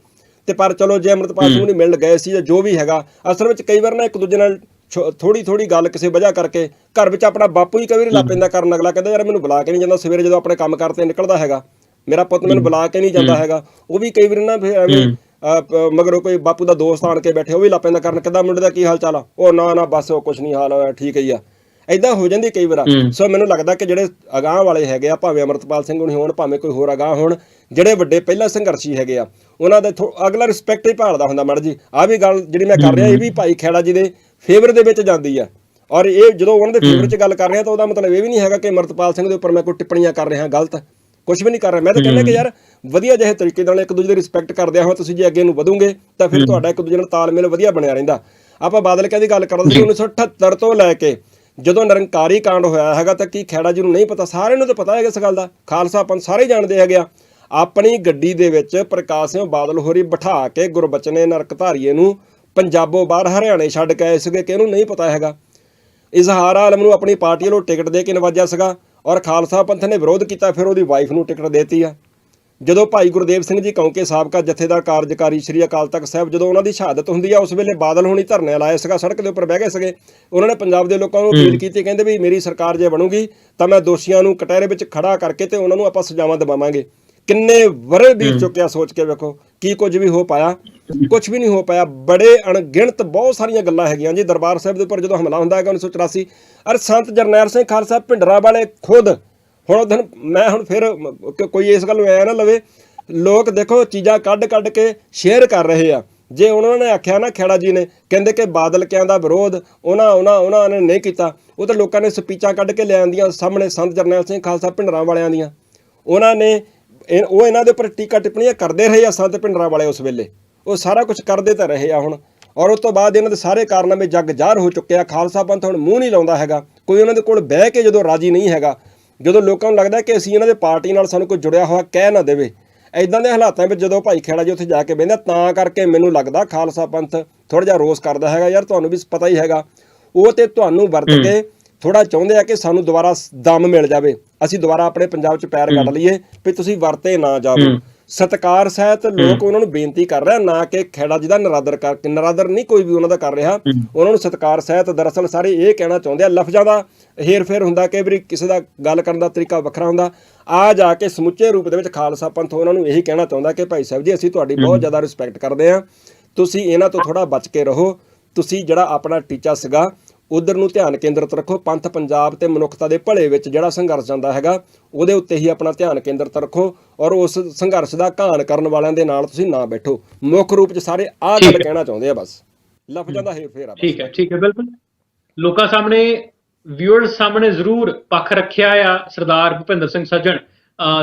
ਤੇ ਪਰ ਚਲੋ ਜੇ ਅਮਰਤਪਾਲ ਸਿੰਘ ਹੁਣੀ ਮਿਲਣ ਗਏ ਸੀ ਜਾਂ ਜੋ ਵੀ ਹੈਗਾ ਅਸਲ ਵਿੱਚ ਕਈ ਵਾਰ ਨਾ ਇੱਕ ਦੂਜੇ ਨਾਲ ਥੋੜੀ ਥੋੜੀ ਗੱਲ ਕਿਸੇ ਵਜ੍ਹਾ ਕਰਕੇ ਘਰ ਵਿੱਚ ਆਪਣਾ ਬਾਪੂ ਹੀ ਕਈ ਵਾਰੀ ਲਾ ਪੈਂਦਾ ਕਰਨ ਅਗਲਾ ਕਹਿੰਦਾ ਯਾਰ ਮੈਨੂੰ ਬੁਲਾ ਕੇ ਨਹੀਂ ਜਾਂਦਾ ਸਵੇਰੇ ਜਦੋਂ ਆਪਣੇ ਕੰਮ ਕਰਤੇ ਨਿਕਲਦਾ ਹੈਗਾ ਮੇਰਾ ਪੁੱਤ ਮੈਨੂੰ ਬੁਲਾ ਕੇ ਨਹੀਂ ਜਾਂਦਾ ਹੈਗਾ ਉਹ ਵੀ ਕਈ ਵਾਰੀ ਨਾ ਫਿਰ ਐਵੇਂ ਮਗਰੋਂ ਕੋਈ ਬਾਪੂ ਦਾ ਦੋਸਤ ਆਣ ਕੇ ਬੈਠੇ ਉਹ ਵੀ ਲਾ ਪੈਂਦਾ ਕਰਨ ਕਹਿੰਦਾ ਮੁੰਡੇ ਦਾ ਕੀ ਹਾਲ ਚਾਲ ਆ? ਉਹ ਨਾ ਨਾ ਬਸ ਉਹ ਕੁਛ ਨਹੀਂ ਹਾਲ ਹੋਇਆ ਠੀਕ ਹੀ ਆ। ਐਦਾਂ ਹੋ ਜਾਂਦੀ ਕਈ ਵਾਰ। ਸੋ ਮੈਨੂੰ ਲੱਗਦਾ ਕਿ ਜਿਹੜੇ ਅਗਾਹ ਵਾਲੇ ਹੈਗੇ ਆ ਭਾਵੇਂ ਅਮਰਤਪਾਲ ਸਿੰਘ ਹੁਣੀ ਹੋਣ ਭਾਵੇਂ ਕੋਈ ਹੋਰ ਅਗਾਹ ਹੋਣ ਜਿਹੜੇ ਵੱਡੇ ਪਹਿਲਾਂ ਸੰਘਰਸ਼ੀ ਹੈਗੇ ਆ ਉਹਨਾਂ ਦੇ ਅਗਲਾ ਰਿਸਪੈਕਟ ਹੀ ਭਾਲਦਾ ਹੁੰਦਾ ਮੈਡਮ ਜੀ। ਆ ਵੀ ਗੱਲ ਜਿਹੜੀ ਮੈਂ ਕਰ ਰਿਹਾ ਇਹ ਵੀ ਭਾਈ ਖੇੜਾ ਜੀ ਦੇ ਫੇਵਰ ਦੇ ਵਿੱਚ ਜਾਂਦੀ ਆ। ਔਰ ਇਹ ਜਦੋਂ ਉਹਨਾਂ ਦੇ ਫੇਵਰ 'ਚ ਗੱਲ ਕਰ ਰਿਹਾ ਤਾਂ ਉਹਦਾ ਮਤਲਬ ਇਹ ਵੀ ਨਹੀਂ ਹੈਗਾ ਕਿ ਅਮਰਤਪਾਲ ਸਿੰਘ ਦੇ ਉੱਪਰ ਮੈਂ ਕੋਈ ਟਿੱਪਣੀਆਂ ਕਰ ਰਿਹਾ ਗਲਤ। ਕੁਝ ਵੀ ਨਹੀਂ ਕਰ ਰਿਹਾ। ਮੈਂ ਤਾਂ ਕਹਿੰਦਾ ਕਿ ਯਾਰ ਵਧੀਆ ਜਿਹੇ ਤਰੀਕੇ ਨਾਲ ਇੱਕ ਦੂਜੇ ਦੀ ਰਿਸਪੈਕਟ ਕਰਦੇ ਆ ਤੁਸੀਂ ਜੇ ਅੱਗੇ ਨੂੰ ਵਧੋਗੇ ਤਾਂ ਫਿਰ ਤੁਹਾਡਾ ਇੱਕ ਦੂਜੇ ਨਾਲ ਤਾਲਮੇਲ ਵਧੀਆ ਬਣਿਆ ਰਹਿੰਦਾ। ਆਪਾਂ ਬਾਦਲ ਕਹਿੰਦੀ ਗੱਲ ਕਰਦੇ ਸੀ 1978 ਤੋਂ ਲੈ ਕੇ ਜਦੋਂ ਨਿਰੰਕਾਰੀ ਕਾਂਡ ਹੋਇਆ ਹੈਗਾ ਤਾਂ ਕੀ ਖੈੜਾ ਜੀ ਨੂੰ ਨਹੀਂ ਪਤਾ? ਸਾਰਿਆਂ ਨੂੰ ਤਾਂ ਪਤਾ ਹੈਗਾ ਇਸ ਗੱਲ ਦਾ। ਖਾਲਸਾ ਪੰਥ ਸਾਰੇ ਜਾਣਦੇ ਹੈਗੇ ਆ। ਆਪਣੀ ਗੱਡੀ ਦੇ ਵਿੱਚ ਪ੍ਰਕਾਸ਼ ਸਿੰਘ ਬਾਦਲ ਹੋਰੀ ਬਿਠਾ ਕੇ ਗੁਰਬਚਨੇ ਨਰਕਧਾਰੀਏ ਨੂੰ ਪੰਜਾਬੋਂ ਬਾਹਰ ਹਰਿਆਣੇ ਛੱਡ ਕੇ ਆਏ ਸੀਗੇ ਕਿ ਇਹਨੂੰ ਨਹੀਂ ਪਤਾ ਹੈਗਾ। ਇਜ਼ਹਾਰ ਆਲਮ ਨੂੰ ਆਪਣੀ ਪਾਰਟੀ ਵੱਲੋਂ ਟਿਕਟ ਦੇ ਕੇ ਨਵਾਜਿਆ ਸੀਗਾ ਔਰ ਖਾਲਸਾ ਪੰਥ ਨੇ ਵਿਰੋਧ ਕੀਤਾ, ਫਿਰ ਉਹਦੀ ਵਾਈਫ ਨੂੰ ਟਿਕਟ ਦੇਤੀ ਆ। ਜਦੋਂ ਭਾਈ ਗੁਰਦੇਵ ਸਿੰਘ ਜੀ ਕੌਂਕੇ ਸਾਬਕਾ ਜਥੇਦਾਰ ਕਾਰਜਕਾਰੀ ਸ੍ਰੀ ਅਕਾਲ ਤਖਤ ਸਾਹਿਬ ਜਦੋਂ ਉਹਨਾਂ ਦੀ ਸ਼ਹਾਦਤ ਹੁੰਦੀ ਆ ਉਸ ਵੇਲੇ ਬਾਦਲ ਹੋਣੀ ਧਰਨੇ ਲਾਏ ਸੀਗਾ ਸੜਕ ਦੇ ਉੱਪਰ ਬਹਿ ਗਏ ਸੀਗੇ। ਉਹਨਾਂ ਨੇ ਪੰਜਾਬ ਦੇ ਲੋਕਾਂ ਨੂੰ ਅਪੀਲ ਕੀਤੀ ਕਹਿੰਦੇ ਵੀ ਮੇਰੀ ਸਰਕਾਰ ਜੇ ਬਣੂਗੀ ਤਾਂ ਮੈਂ ਦੋਸ਼ੀਆਂ ਨੂੰ ਕਟਹਿਰੇ ਵਿੱਚ ਖੜਾ ਕਰਕੇ ਤੇ ਉਹਨਾਂ ਨੂੰ ਆਪਾਂ ਸਜ਼ਾਵਾਂ ਦਿਵਾਵਾਂਗੇ। ਕਿੰਨੇ ਵਰੇ ਬੀਤ ਚੁੱਕਿਆ ਸੋਚ ਕੇ ਵੇਖੋ ਕੀ ਕੁਝ ਵੀ ਹੋ ਪਾਇਆ ਕੁਝ ਵੀ ਨਹੀਂ ਹੋ ਪਾਇਆ। ਬੜੇ ਅਣਗਿਣਤ ਬਹੁਤ ਸਾਰੀਆਂ ਗੱਲਾਂ ਹੈਗੀਆਂ ਜੀ। ਦਰਬਾਰ ਸਾਹਿਬ ਦੇ ਉੱਪਰ ਜਦੋਂ ਹਮਲਾ ਹੁੰਦਾ ਹੈਗਾ 1984 ਅਰ ਸੰਤ ਜਰਨੈਲ ਸਿੰਘ ਖਾਲਸਾ ਭਿੰਡਰਾ ਵਾਲੇ ਖੁਦ ਹੁਣ ਉਹ ਦਿਨ ਮੈਂ ਹੁਣ ਫਿਰ ਕੋਈ ਇਸ ਗੱਲ ਨੂੰ ਐ ਨਾ ਲਵੇ, ਲੋਕ ਦੇਖੋ ਚੀਜ਼ਾਂ ਕੱਢ ਕੱਢ ਕੇ ਸ਼ੇਅਰ ਕਰ ਰਹੇ ਆ। ਜੇ ਉਹਨਾਂ ਨੇ ਆਖਿਆ ਨਾ ਖੇੜਾ ਜੀ ਨੇ, ਕਹਿੰਦੇ ਕਿ ਬਾਦਲਕਿਆਂ ਦਾ ਵਿਰੋਧ, ਉਹਨਾਂ ਉਹਨਾਂ ਉਹਨਾਂ ਨੇ ਨਹੀਂ ਕੀਤਾ। ਉਹ ਤਾਂ ਲੋਕਾਂ ਨੇ ਸਪੀਚਾਂ ਕੱਢ ਕੇ ਲੈ ਆਂਦੀਆਂ ਸਾਹਮਣੇ ਸੰਤ ਜਰਨੈਲ ਸਿੰਘ ਖਾਲਸਾ ਭਿੰਡਰਾਂ ਵਾਲਿਆਂ ਦੀਆਂ। ਉਹਨਾਂ ਨੇ ਇਹ- ਉਹ ਇਹਨਾਂ ਦੇ ਉੱਪਰ ਟੀਕਾ ਟਿੱਪਣੀਆਂ ਕਰਦੇ ਰਹੇ ਆ ਸੰਤ ਭਿੰਡਰਾਂ ਵਾਲੇ ਉਸ ਵੇਲੇ। ਉਹ ਸਾਰਾ ਕੁਝ ਕਰਦੇ ਤਾਂ ਰਹੇ ਆ ਹੁਣ। ਔਰ ਉਸ ਤੋਂ ਬਾਅਦ ਇਹਨਾਂ ਦੇ ਸਾਰੇ ਕਾਰਨਾਮੇ ਜੱਗ ਜ਼ਾਹਰ ਹੋ ਚੁੱਕੇ ਆ। ਖਾਲਸਾ ਪੰਥ ਹੁਣ ਮੂੰਹ ਨਹੀਂ ਲਾਉਂਦਾ ਹੈਗਾ। ਕੋਈ ਉਹਨਾਂ ਦੇ ਕੋਲ ਬਹਿ ਕੇ ਜਦੋਂ ਰਾਜੀ ਨਹੀਂ ਹੈਗਾ ਜਦੋਂ ਲੋਕਾਂ ਨੂੰ ਲੱਗਦਾ ਕਿ ਅਸੀਂ ਇਹਨਾਂ ਦੇ ਪਾਰਟੀ ਨਾਲ ਸਾਨੂੰ ਕੋਈ ਜੁੜਿਆ ਹੋਇਆ ਕਹਿ ਨਾ ਦੇਵੇ ਐਦਾਂ ਦੇ ਹਾਲਾਤਾਂ ਵਿੱਚ ਜਦੋਂ ਭਾਈ ਖੇੜਾ ਜੀ ਉੱਥੇ ਜਾ ਕੇ ਬਹਿੰਦਾ ਤਾਂ ਕਰਕੇ ਮੈਨੂੰ ਲੱਗਦਾ ਖਾਲਸਾ ਪੰਥ ਥੋੜਾ ਜਿਹਾ ਰੋਸ ਕਰਦਾ ਹੈਗਾ ਯਾਰ ਤੁਹਾਨੂੰ ਵੀ ਪਤਾ ਹੀ ਹੈਗਾ। ਉਹ ਤੇ ਤੁਹਾਨੂੰ ਵਰਤ ਕੇ ਥੋੜਾ ਚਾਹੁੰਦੇ ਆ ਕਿ ਸਾਨੂੰ ਦੁਬਾਰਾ ਦਮ ਮਿਲ ਜਾਵੇ। ਅਸੀਂ ਦੁਬਾਰਾ ਆਪਣੇ ਪੰਜਾਬ 'ਚ ਪੈਰ ਕੱਢ ਲਈਏ ਵੀ ਤੁਸੀਂ ਵਰਤੇ ਨਾ ਜਾਵੋ। ਸਤਕਾਰ ਸਹਿਤ ਲੋਕ ਉਹਨਾਂ ਨੂੰ ਬੇਨਤੀ ਕਰ ਰਿਹਾ ਨਾ ਕਿ ਖੇੜਾ ਜੀ ਦਾ ਨਰਾਦਰ ਕਰ ਨਰਾਦਰ ਨਹੀਂ ਕੋਈ ਵੀ ਉਹਨਾਂ ਦਾ ਕਰ ਰਿਹਾ। ਉਹਨਾਂ ਨੂੰ ਸਤਕਾਰ ਸਹਿਤ ਦਰਅਸਲ ਸਾਰੇ ਇਹ ਕਹਿਣਾ ਚਾਹੁੰਦੇ ਆ ਲਫ਼ਜ਼ਾਂ ਦਾ ਹੇਰ ਫੇਰ ਹੁੰਦਾ ਕਿ ਵੀ ਕਿਸੇ ਦਾ ਗੱਲ ਕਰਨ ਦਾ ਤਰੀਕਾ ਵੱਖਰਾ ਹੁੰਦਾ। ਆ ਜਾ ਕੇ ਸਮੁੱਚੇ ਰੂਪ ਦੇ ਵਿੱਚ ਖਾਲਸਾ ਪੰਥ ਉਹਨਾਂ ਨੂੰ ਇਹੀ ਕਹਿਣਾ ਚਾਹੁੰਦਾ ਕਿ ਭਾਈ ਸਾਹਿਬ ਜੀ ਅਸੀਂ ਤੁਹਾਡੀ ਬਹੁਤ ਜ਼ਿਆਦਾ ਰਿਸਪੈਕਟ ਕਰਦੇ ਆ ਤੁਸੀਂ ਇਹਨਾਂ ਤੋਂ ਥੋੜਾ ਬਚ ਕੇ ਰਹੋ। ਤੁਸੀਂ ਜਿਹੜਾ ਆਪਣਾ ਟੀਚਾ ਸੀਗਾ ਉਧਰ ਨੂੰ ਧਿਆਨ ਕੇਂਦਰਿਤ ਰੱਖੋ। ਪੰਥ ਪੰਜਾਬ ਤੇ ਮਨੁੱਖਤਾ ਦੇ ਭਲੇ ਵਿੱਚ ਜਿਹੜਾ ਸੰਘਰਸ਼ ਜਾਂਦਾ ਹੈਗਾ ਉਹਦੇ ਉੱਤੇ ਹੀ ਆਪਣਾ ਧਿਆਨ ਕੇਂਦਰਿਤ ਰੱਖੋ ਔਰ ਉਸ ਸੰਘਰਸ਼ ਦਾ ਘਾਣ ਕਰਨ ਵਾਲਿਆਂ ਦੇ ਨਾਲ ਤੁਸੀਂ ਨਾ ਬੈਠੋ। ਮੁੱਖ ਰੂਪ 'ਚ ਸਾਰੇ ਆਹ ਗੱਲ। ਕਹਿਣਾ ਚਾਹੁੰਦੇ ਆ ਬਸ। ਲਫ਼ਜ਼ਾਂ ਦਾ ਹੇਰ ਫੇਰ ਆ ਠੀਕ ਹੈ ਠੀਕ ਹੈ ਬਿਲਕੁਲ। ਲੋਕਾਂ ਸਾਹਮਣੇ ਵਿਊਅਰਸ ਸਾਹਮਣੇ ਜ਼ਰੂਰ ਪੱਖ ਰੱਖਿਆ ਆ, ਸਰਦਾਰ ਭੁਪਿੰਦਰ ਸਿੰਘ ਸੱਜਣ।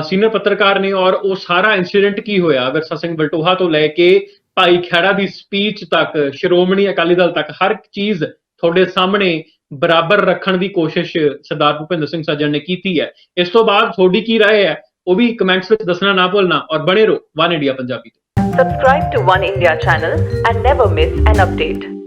ਸੀਨੀਅਰ ਪੱਤਰਕਾਰ ਨੇ ਔਰ ਉਹ ਸਾਰਾ ਇਨਸੀਡੈਂਟ ਕੀ ਹੋਇਆ? ਵਿਰਸਾ ਸਿੰਘ ਬਲਟੋਹਾ ਤੋਂ ਲੈ ਕੇ ਭਾਈ ਖੈੜਾ ਦੀ ਸਪੀਚ ਤੱਕ, ਸ਼੍ਰੋਮਣੀ ਅਕਾਲੀ ਦਲ ਤੱਕ, ਹਰ ਚੀਜ਼ ਤੁਹਾਡੇ ਸਾਹਮਣੇ ਬਰਾਬਰ ਰੱਖਣ ਦੀ ਕੋਸ਼ਿਸ਼ ਸਰਦਾਰ ਭੁਪਿੰਦਰ ਸਿੰਘ ਸੱਜਣ ਨੇ ਕੀਤੀ ਹੈ। ਇਸ ਤੋਂ ਬਾਅਦ ਤੁਹਾਡੀ ਕੀ ਰਾਏ ਹੈ? ਉਹ ਵੀ ਕਮੈਂਟਸ ਵਿੱਚ ਦੱਸਣਾ ਨਾ ਭੁੱਲਣਾ ਔਰ ਬਣੇ ਰਹੋ ਵਨ ਇੰਡੀਆ ਪੰਜਾਬੀ ਤੇ। Subscribe to One India channel and never miss an.